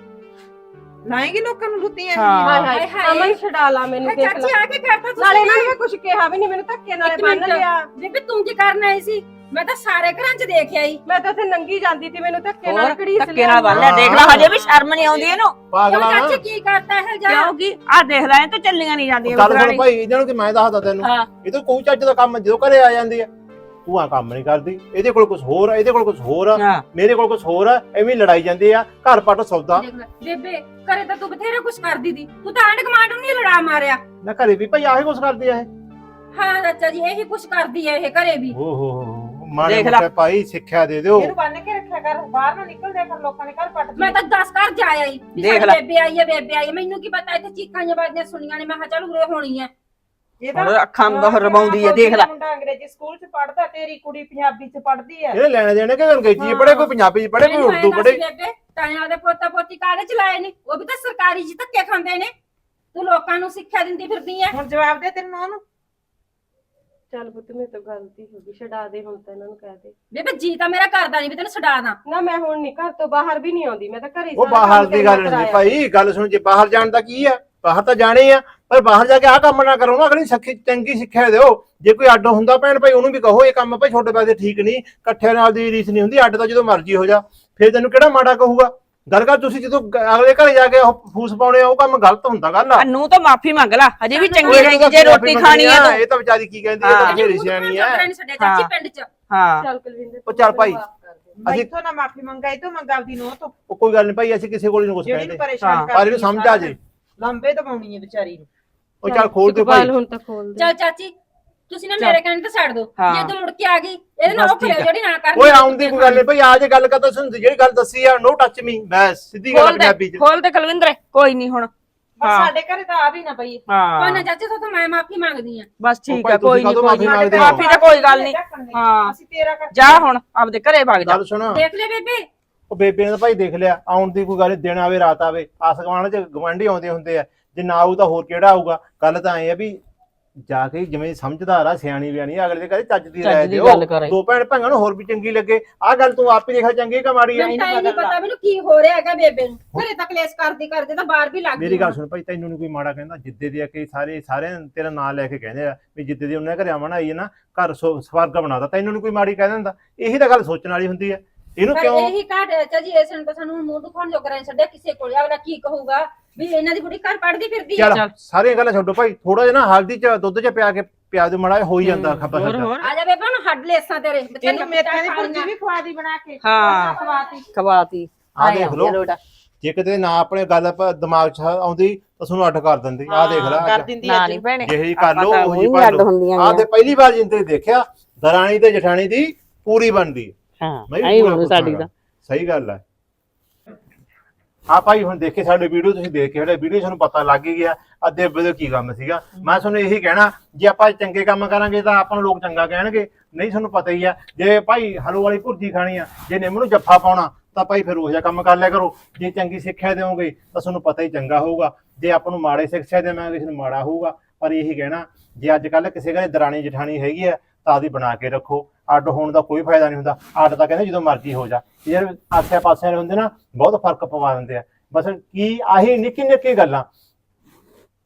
ਲਾਏਂਗੀ ਲੋਕਾਂ ਨੂੰ ਲੁੱਟੀਆਂ ਹਾਂ। ਹਾਏ ਹਾਏ। ਅਮਨ ਛਡਾ ਲਾ ਮੈਨੂੰ ਦੇਖ ਚਾਚੀ ਲੈ ਆ ਕੇ ਕਰਤਾ ਤੁਸੀਂ। ਨਾਲੇ ਇਹਨਾਂ ਨੇ ਮੈਂ ਕੁਝ ਕਿਹਾ ਵੀ ਨਹੀਂ ਮੈਨੂੰ ਧੱਕੇ ਨਾਲੇ ਬੰਨ। ਲਿਆ। ਬੀਬੀ ਤੂੰ ਕੀ ਕਰਨ ਆਈ ਸੀ? ਮੈਂ ਤਾਂ ਸਾਰੇ ਘਰਾਂ 'ਚ ਦੇਖ ਆਈ। ਮੈਂ ਤਾਂ ਉੱਥੇ ਨੰਗੀ ਜਾਂਦੀ ਸੀ ਮੈਨੂੰ ਧੱਕੇ ਨਾਲ ਹੋਰ ਘੜੀਸ ਧੱਕੇ ਨਾਲ ਬੰਨ ਲਿਆ ਦੇਖ ਲੈ ਹਜੇ ਵੀ ਸ਼ਰਮ ਨਹੀਂ ਆਉਂਦੀ ਇਹਨੂੰ। ਕਿਉਂ ਪਾਗਲਾ ਚਾਚੀ ਕੀ ਕਰਤਾ ਹੈ ਜਾ ਕਿਉਂਕਿ ਆ ਦੇਖ ਲੈ ਇਹ ਤਾਂ ਚੱਲੀਆਂ ਨਹੀਂ ਜਾਂਦੀਆਂ ਗੱਲ ਸੁਣ। ਭਾਈ ਇਹਨਾਂ ਨੂੰ ਕਿ ਮੈਂ ਦੱਸਦਾ ਤੈਨੂੰ? ਹਾਂ। ਇਹ ਤਾਂ ਕੋਈ ਚੱਜ ਦਾ ਕੰਮ ਜਦੋਂ ਘਰੇ ਆ ਜਾਂਦੀ ਆ। ਤੂੰ ਆ ਕੰਮ ਨਹੀਂ ਕਰਦੀ। ਇਹਦੇ ਕੋਲ ਕੁਝ ਹੋਰ ਆ ਇਹਦੇ ਕੋਲ ਕੁਝ ਹੋਰ ਆ। ਹਾਂ। ਮੇਰੇ ਕੋਲ ਕੁਝ ਹੋਰ ਆ ਐਵੇਂ ਹੀ ਲੜਾਈ ਜਾਂਦੇ ਆ ਘਰ ਪੱਟ ਸੌਦਾ। ਦੇਖ ਲੈ, ਬੇਬੇ ਘਰੇ ਤਾਂ ਤੂੰ ਬਥੇਰਾ ਕੁਛ ਕਰਦੀ ਦੀ ਤੂੰ ਤਾਂ ਆਂਢ ਕਮਾਂਡ ਨੂੰ ਨਹੀਂ ਲੜਾ ਮਾਰਿਆ। ਨਾ ਘਰੇ ਵੀ ਭਾਈ ਆਹੀ ਕੁਝ ਕਰਦੀ ਆ ਇਹ। ਹਾਂ ਚਾਚਾ ਜੀ ਇਹੀ ਕੁਛ ਕਰਦੀ ਹੈ ਇਹ ਘਰੇ ਵੀ। ਓ ਹੋ ਹੋ। ਮਾੜੇ ਦੇਖ ਲੈ। ਮੋਟੇ ਭਾਈ ਸਿੱਖਿਆ ਦੇ ਦਿਓ। ਇਹਨੂੰ ਬੰਨ ਕੇ ਰੱਖਿਆ ਕਰ ਬਾਹਰ ਨਾ ਨਿਕਲ ਜਾ ਕਰ ਲੋਕਾਂ ਦੇ ਘਰ ਪੱਟ ਮੈਂ ਤਾਂ 10 ਘਰ ਜਾ ਆਈ। ਵੀ ਦੇਖ ਸਾਡੀ ਲੈ। ਬੇਬੇ ਆਈ ਹੈ ਬੇਬੇ ਆਈ ਹੈ। ਮੈਨੂੰ ਕੀ ਪਤਾ ਇੱਥੇ ਚੀਕਾਂ ਵੱਜਦੀਆਂ ਸੁਣੀਆਂ ਨੇ। ਮੈਂ ਕਿਹਾ ਚੱਲ ਉਰੇ ਹੋਣੀ ਹੈ। ਹੁਣ ਅੱਖਾਂ ਬਾਹਰ ਰਮਾਉਂਦੀ ਹੈ ਦੇਖ ਲੈ। ਮੁੰਡਾ ਅੰਗਰੇਜ਼ੀ ਸਕੂਲ ਚ ਪੜਦਾ ਤੇਰੀ ਕੁੜੀ ਪੰਜਾਬੀ ਚ ਪੜਦੀ ਹੈ। ਇਹ ਲੈਣੇ ਦੇਣੇ ਕਿ ਅੰਗਰੇਜ਼ੀ ਪੜ੍ਹੇ ਕੋਈ ਪੰਜਾਬੀ ਚ ਪੜ੍ਹੇ ਕੋਈ ਮੈਨੂੰ ਉਰਦੂ ਦੱਸ ਪੜ੍ਹੇ? ਬੇਬੇ ਤਾਇਆ ਦੇ ਪੋਤਾ ਪੋਤੀ ਕਾਹਦੇ ਚ ਲਾਏ ਨੇ? ਉਹ ਵੀ ਤਾਂ ਸਰਕਾਰੀ ਜੀ ਧੱਕੇ ਖਾਂਦੇ ਨੇ। ਤੂੰ ਲੋਕਾਂ ਨੂੰ ਸਿੱਖਿਆ ਦਿੰਦੀ ਫਿਰਦੀ ਐ ਹੁਣ ਜਵਾਬ ਦੇ ਤੇਰੀ ਨੂੰਹ ਨੂੰ ਚੱਲ ਪੁੱਤ ਮੇਰੇ ਤੋਂ ਗਲਤੀ ਹੋ ਗਈ ਛਡਾ ਦੇ ਹੁਣ ਤਾਂ ਇਹਨਾਂ ਨੂੰ ਕਹਿ ਦੇ। ਬੇਬੇ ਜੀ ਤਾਂ ਮੇਰਾ ਕਰਦਾ ਨਹੀਂ ਵੀ ਤੈਨੂੰ ਛਡਾ ਦਾਂ। ਨਾ ਮੈਂ ਹੁਣ ਨਹੀਂ ਘਰ ਤੋਂ ਬਾਹਰ ਵੀ ਨਹੀਂ ਆਉਂਦੀ ਮੈਂ ਤਾਂ ਘਰੇ ਹੀ ਉਹ ਸਾਰਾ ਬਾਹਰ ਕੰਮ ਦੀ ਗੱਲ ਨਹੀਂ। ਭਾਈ ਗੱਲ ਸੁਣ ਜੇ ਬਾਹਰ ਜਾਣ ਦਾ ਕੀ ਆ? ਬਾਹਰ ਤਾਂ ਜਾਣੇ ਆ ਪਰ ਬਾਹਰ ਜਾ ਕੇ ਆਹ ਕੰਮ ਨਾ ਕਰੋ ਨਾ ਅਗਲੀ ਸੱਖੀ ਚੰਗੀ ਸਿੱਖਿਆ ਦਿਓ। ਜੇ ਕੋਈ ਅੱਡ ਹੁੰਦਾ ਭੈਣ ਭਾਈ ਉਹਨੂੰ ਵੀ ਕਹੋ ਇਹ ਕੰਮ ਭਾਈ ਛੋਟੇ ਪਾਸੇ ਠੀਕ ਨਹੀਂ ਇਕੱਠਿਆਂ ਨਾਲ ਦੀ ਰੀਸ ਨਹੀਂ ਹੁੰਦੀ ਅੱਡ ਤਾਂ ਜਦੋਂ ਮਰਜ਼ੀ ਹੋ ਜਾ। ਫਿਰ ਤੈਨੂੰ ਕਿਹੜਾ ਮਾੜਾ ਕਹੂਗਾ? ਗੱਲ ਕਰ ਤੁਸੀਂ ਜਦੋਂ ਗ- ਅਗਲੇ ਘਰੇ ਜਾ ਕੇ ਉਹ ਫੂਸ ਪਾਉਣੇ ਆ ਉਹ ਕੰਮ ਗਲਤ ਹੁੰਦਾ ਗੱਲ ਆ। ਨੂੰ ਤਾਂ ਮਾਫੀ ਮੰਗ ਲੈ ਹਜੇ ਵੀ ਚੰਗੀ ਰਹੇਗੀ ਜੇ ਰੋਟੀ ਖਾਣੀ ਹੈ ਤੂੰ। ਇਹ ਤਾਂ ਵਿਚਾਰੀ ਕੀ ਕਹਿੰਦੀ ਹੈ ਇਹ ਤਾਂ ਹਾਂ। ਬਥੇਰੀ ਸਿਆਣੀ ਆ। ਨਹੀਂ ਛੱਡਿਆ ਚਾਚੀ ਹਾਂ। ਪਿੰਡ ਚ। ਹਾਂ। ਚੱਲ ਕੁਲਵਿੰਦਰ ਉਹ ਚੱਲ ਭਾਈ ਅਸੀਂ ਮੈਥੋਂ ਨਾ ਮਾਫੀ ਮੰਗਾਈ ਤੂੰ ਮੰਗਾਵ ਦੀ ਨੂੰਹ ਤੋਂ। ਉਹ ਕੋਈ ਗੱਲ ਨਹੀਂ ਭਾਈ ਅਸੀਂ ਕਿਸੇ ਕੋਲ ਨਹੀਂ ਜਿਹੜੀ ਨੂੰ ਕਹਿੰਦੇ। ਪਰੇਸ਼ਾਨ ਪਰ ਇਹਨੂੰ ਸਮਝ ਆ ਜੇ। ਲੰਬੇ ਦਬਾਉਣੀ ਹੈ ਵਿਚਾਰੀ ਨੂੰ। ਉਹ ਚੱਲ ਖੋਲ ਦਿਓ ਭਾਈ। ਹੁਣ ਤਾਂ ਖੋਲ ਦੇ। ਚੱਲ ਚਾਚੀ ਤੁਸੀਂ ਨਾ ਮੇਰੇ ਕਹਿਣ ਤੇ ਛੱਡ ਦਿਓ ਹਾਂ। ਜੇ ਤੂੰ ਮੁੜ ਕੇ ਆ ਗਈ ਇਹਦੇ ਨਾਲ ਬਸ ਉਹ ਠੀਕ ਆ। ਜਿਹੜੀ ਨਾ ਕਰਨੀ ਓਏ ਆਉਣ ਦੀ ਕੋਈ ਗੱਲ ਨਹੀਂ ਭਾਈ ਆ ਜੇ ਗੱਲ ਕਰਦਾ ਸੁਣ ਜਿਹੜੀ ਗੱਲ ਦੱਸੀ ਆ ਨੋ ਟੱਚ ਮੀ ਮੈਂ ਸਿੱਧੀ ਗੱਲ ਖੋਲ ਪੰਜਾਬੀ ਦੇ ਚ। ਖੋਲ ਦੇ ਕਲਵਿੰਦਰ ਕੋਈ ਨਹੀਂ ਹੁਣ। ਬਸ ਹਾਂ। ਸਾਡੇ ਘਰੇ ਤਾਂ ਆ ਵੀ ਨਾ ਪਈ ਕੋਈ ਨਾ ਹਾਂ ਚਾਚੇ ਤੋਂ ਤਾਂ ਮੈਂ ਮਾਫੀ ਮੰਗਦੀ ਆ। ਬਸ ਠੀਕ ਭਾਈ ਹੈ ਕੋਈ ਨਹੀਂ ਕਾਹਤੋਂ ਕੋਈ ਮਾਫ਼ੀ ਮੰਗਦੇ ਨਹੀਂ ਹੋ? ਮਾਫੀ ਤਾਂ ਕੋਈ ਗੱਲ ਨਹੀਂ ਹਾਂ। ਅਸੀਂ ਤੇਰਾ ਕਰ ਜਾ ਹੁਣ ਆਪਦੇ ਘਰੇ ਵਗ ਜਾ। ਗੱਲ ਸੁਣ। ਦੇਖ ਲੈ ਬੇਬੇ। ਉਹ ਬੇਬੇ ਨੇ ਤਾਂ ਭਾਈ ਦੇਖ ਲਿਆ ਆਉਣ ਦੀ ਕੋਈ ਗੱਲ ਨੀ, ਦਿਨ ਆਵੇ ਰਾਤ ਆਵੇ। ਆਸ ਗਵਾਣ ਚ ਗਵਾਂਢੀ ਆਉਂਦੇ ਹੁੰਦੇ ਆ। ਜੇ ਨਾ ਆਊ ਤਾਂ ਹੋਰ ਕਿਹੜਾ ਆਊਗਾ? ਗੱਲ ਤਾਂ ਐ ਆ ਵੀ ਜਾ ਕੇ ਜਿਵੇਂ ਸਮਝਦਾਰ ਆ ਸਿਆਣੀ ਬਿਆਣੀ ਆ, ਅਗਲੇ ਦੇ ਕਹੇ ਚੱਜ ਦੀ ਚੱਜ ਰਾਇ ਦੀ ਦਿਓ ਗੱਲ ਕਰੇ। ਦੋ ਭੈਣ ਭੰਗਾਂ ਨੂੰ ਹੋਰ ਵੀ ਚੰਗੀ ਲੱਗੇ। ਆ ਗੱਲ ਤੂੰ ਆਪ ਹੀ ਦੇਖਾ ਚੰਗੀ ਕਿ ਮਾੜੀ ਆ ਮੈਨੂੰ ਤਾਂ ਇਹ ਨਹੀਂ ਪਤਾ ਮੈਨੂੰ ਕੀ ਹੋ ਰਿਹਾ ਹੈਗਾ ਬੇਬੇ ਨੂੰ। ਘਰੇ ਤਾਂ ਕਲੇਸ਼ ਕਰਦੀ ਕਰਦੇ ਤਾਂ ਬਾਹਰ ਵੀ ਲੱਗ ਗਈ ਮੇਰੀ ਗੱਲ ਸੁਣ ਭਾਈ ਤੈਨੂੰ ਨੀ ਕੋਈ ਮਾੜਾ ਕਹਿੰਦਾ ਜਿੱਦੇ ਦੇ ਆ ਕੇ ਸਾਰੇ ਸਾਰੇ ਤੇਰਾ ਨਾਂ ਲੈ ਕੇ ਕਹਿੰਦੇ ਆ ਵੀ ਜਿੱਦੇ ਦੇ ਉਹਨਾਂ ਘਰੇ ਆਵਣ ਆਈ ਹੈ ਨਾ ਘਰ ਸੋ- ਸਵਰਗ ਬਣਾਦਾ ਤੈਨੂੰ ਨੀ ਕੋਈ ਮਾੜੀ ਕਹਿ ਦਿੰਦਾ। ਇਹੀ ਤਾਂ ਗੱਲ ਸੋਚਣ ਵਾਲੀ ਹੁੰਦੀ ਹੈ ਇਹਨੂੰ ਪਰ ਕਿਉਂ ਇਹੀ ਘਾਟ ਹੈ ਚਾਚੀ ਇਸ ਨੂੰ ਤਾਂ ਸਾਨੂੰ ਮੂੰਹ ਦਿਖਾਉਣ ਜੋਗਰਾ ਛੱਡਿਆ ਕਿਸੇ ਕੋਲ ਅਗਲਾ ਕੀ ਕਹੂਗਾ? ਵੀ ਇਹਨਾਂ ਦੀ ਬੁੜੀ ਘਰ ਪੜਦੀ ਫਿਰਦੀ ਹੈ ਚੱਲ ਸਾਰੀਆਂ ਗੱਲਾਂ ਛੱਡੋ ਭਾਈ ਥੋੜਾ ਜਿਹਾ ਨਾ ਹਲਦੀ ਚ ਦੁੱਧ ਚ ਪਿਆ ਕੇ ਪਿਆ ਦੇ ਮੜਾ ਹੋ ਹੀ ਜਾਂਦਾ ਖੱਬਾ ਹੋਰ ਆ ਜਾ ਬੇਬੇ ਹੁਣ ਹੱਡ ਲੇਸਾਂ ਤੇਰੇ। ਇਹਨੂੰ ਮੇਥਿਆਂ ਦੀ ਭੁਰਜੀ ਵੀ ਖਵਾ ਦੀ ਬਣਾ ਕੇ। ਹਾਂ। ਖਵਾਤੀ। ਖਵਾਤੀ। ਆ ਦੇਖ ਲਓ। ਜੇ ਕਿਤੇ ਨਾ ਆਪਣੇ ਗੱਲ ਆਪਾਂ ਦਿਮਾਗ 'ਚ ਆਉਂਦੀ ਤਾਂ ਤੁਹਾਨੂੰ ਅੱਡ ਕਰ ਦਿੰਦੀ। ਆ ਦੇਖ ਲੈ ਕਰ ਅੱਜ। ਦਿੰਦੀ ਨਾ ਨਹੀਂ ਭੈਣੇ। ਜਿਹੀ ਕਰ ਲਓ ਆਪਾਂ ਤਾਂ ਉਹੀ ਅੱਡ ਹੁੰਦੀਆਂ ਆ ਤੇ ਪਹਿਲੀ ਵਾਰ ਜਿੰਦੇ ਦੇਖਿਆ ਦਰਾਣੀ ਤੇ ਜਠਾਣੀ ਦੀ ਪੂਰੀ ਬਣਦੀ। ਹੈ। ਹਾਂ ਮੈਂ ਵੀ ਐਂ ਪੂਰਾ ਬਣੂ ਸਾਡੀ। ਤਾਂ। ਸਹੀ ਗੱਲ ਹੈ ਹਾਂ ਭਾਈ ਹੁਣ ਦੇਖੇ ਸਾਡੇ ਵੀਡੀਓ, ਤੁਸੀਂ ਦੇਖ ਕੇ ਸਾਡੇ ਵੀਡੀਓ ਤੁਹਾਨੂੰ ਪਤਾ ਲੱਗ ਹੀ ਗਿਆ ਅੱਧੇ ਬਦੇ ਕੀ ਕੰਮ ਸੀਗਾ। ਮੈਂ ਤੁਹਾਨੂੰ ਇਹੀ ਕਹਿਣਾ, ਜੇ ਆਪਾਂ ਚੰਗੇ ਕੰਮ ਕਰਾਂਗੇ ਤਾਂ ਆਪਾਂ ਨੂੰ ਲੋਕ ਚੰਗਾ ਕਹਿਣਗੇ। ਨਹੀਂ ਤੁਹਾਨੂੰ ਪਤਾ ਹੀ ਆ, ਜੇ ਭਾਈ ਹਲੋ ਵਾਲੀ ਭੁਰਜੀ ਖਾਣੀ ਆ, ਜੇ ਨਿੰਮ ਨੂੰ ਜੱਫਾ ਪਾਉਣਾ, ਤਾਂ ਭਾਈ ਫਿਰ ਉਹ ਜਿਹਾ ਕੰਮ ਕਰ ਲਿਆ ਕਰੋ। ਜੇ ਚੰਗੀ ਸਿੱਖਿਆ ਦੇਵੋਗੇ ਤਾਂ ਤੁਹਾਨੂੰ ਪਤਾ ਹੀ ਚੰਗਾ ਹੋਊਗਾ। ਜੇ ਆਪਾਂ ਨੂੰ ਮਾੜੇ ਸਿੱਖਿਆ ਦੇਵਾਂਗੇ ਕਿਸੇ ਨੂੰ ਮਾੜਾ ਹੋਊਗਾ। ਪਰ ਇਹੀ ਕਹਿਣਾ, ਜੇ ਅੱਜ ਕੱਲ ਕਿਸੇ ਘਰੇ ਦਰਾਣੀ ਜਠਾਣੀ ਹੈਗੀ ਆ ਤਾਂ ਆਦੀ ਬਣਾ ਕੇ ਰੱਖੋ। ਅੱਡ ਹੋਣ ਦਾ ਕੋਈ ਫਾਇਦਾ ਨਹੀਂ ਹੁੰਦਾ। ਅੱਡ ਤਾਂ ਕਹਿੰਦੇ ਜਦੋਂ ਮਰਜ਼ੀ ਹੋ ਜਾ। ਯਾਰ ਆਸੇ ਪਾਸੇ ਵਾਲੇ ਹੁੰਦੇ ਨਾ, ਬਹੁਤ ਫ਼ਰਕ ਪਵਾ ਦਿੰਦੇ ਆ। ਬਸ ਕੀ ਆਹੀ ਨਿੱਕੀ ਨਿੱਕੀ ਗੱਲਾਂ।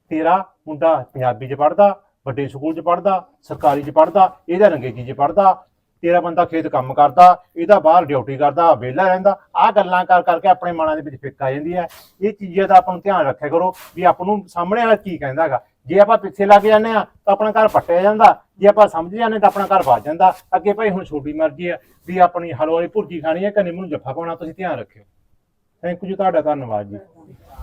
ਤੇਰਾ ਮੁੰਡਾ ਪੰਜਾਬੀ ਚ ਪੜਦਾ ਵੱਡੇ ਸਕੂਲ ਚ ਪੜਦਾ ਸਰਕਾਰੀ ਚ ਪੜਦਾ ਇਹਦਾ ਅੰਗਰੇਜ਼ੀ ਚ ਪੜਦਾ ਤੇਰਾ ਬੰਦਾ ਖੇਤ ਕੰਮ ਕਰਦਾ, ਇਹਦਾ ਬਾਹਰ ਡਿਊਟੀ ਕਰਦਾ, ਵਿਹਲਾ ਰਹਿੰਦਾ, ਆਹ ਗੱਲਾਂ ਕਰ ਕਰਕੇ ਆਪਣੇ ਮਨਾਂ ਦੇ ਵਿੱਚ ਫਿੱਕ ਆ ਜਾਂਦੀ ਹੈ। ਇਹ ਚੀਜ਼ਾਂ ਦਾ ਆਪਾਂ ਨੂੰ ਧਿਆਨ ਰੱਖਿਆ ਕਰੋ ਵੀ ਆਪਾਂ ਨੂੰ ਸਾਹਮਣੇ ਵਾਲਾ ਕੀ ਕਹਿੰਦਾ ਹੈਗਾ। ਜੇ ਆਪਾਂ ਪਿੱਛੇ ਲੱਗ ਜਾਂਦੇ ਆ ਤਾਂ ਆਪਣਾ ਘਰ ਪੱਟਿਆ ਜਾਂਦਾ। ਜੇ ਆਪਾਂ ਸਮਝ ਜਾਂਦੇ ਤਾਂ ਆਪਣਾ ਘਰ ਵੱਜ ਜਾਂਦਾ। ਅੱਗੇ ਭਾਈ ਹੁਣ ਛੋਟੀ ਮਰਜ਼ੀ ਆ ਵੀ ਆਪਣੀ ਹਲੋ ਵਾਲੀ ਭੁਰਜੀ ਖਾਣੀ ਹੈ ਕਿ ਨਿੰਮ ਨੂੰ ਜੱਫਾ ਪਾਉਣਾ, ਤੁਸੀਂ ਧਿਆਨ ਰੱਖਿਓ। ਥੈਂਕ ਯੂ ਤੁਹਾਡਾ ਧੰਨਵਾਦ ਜੀ।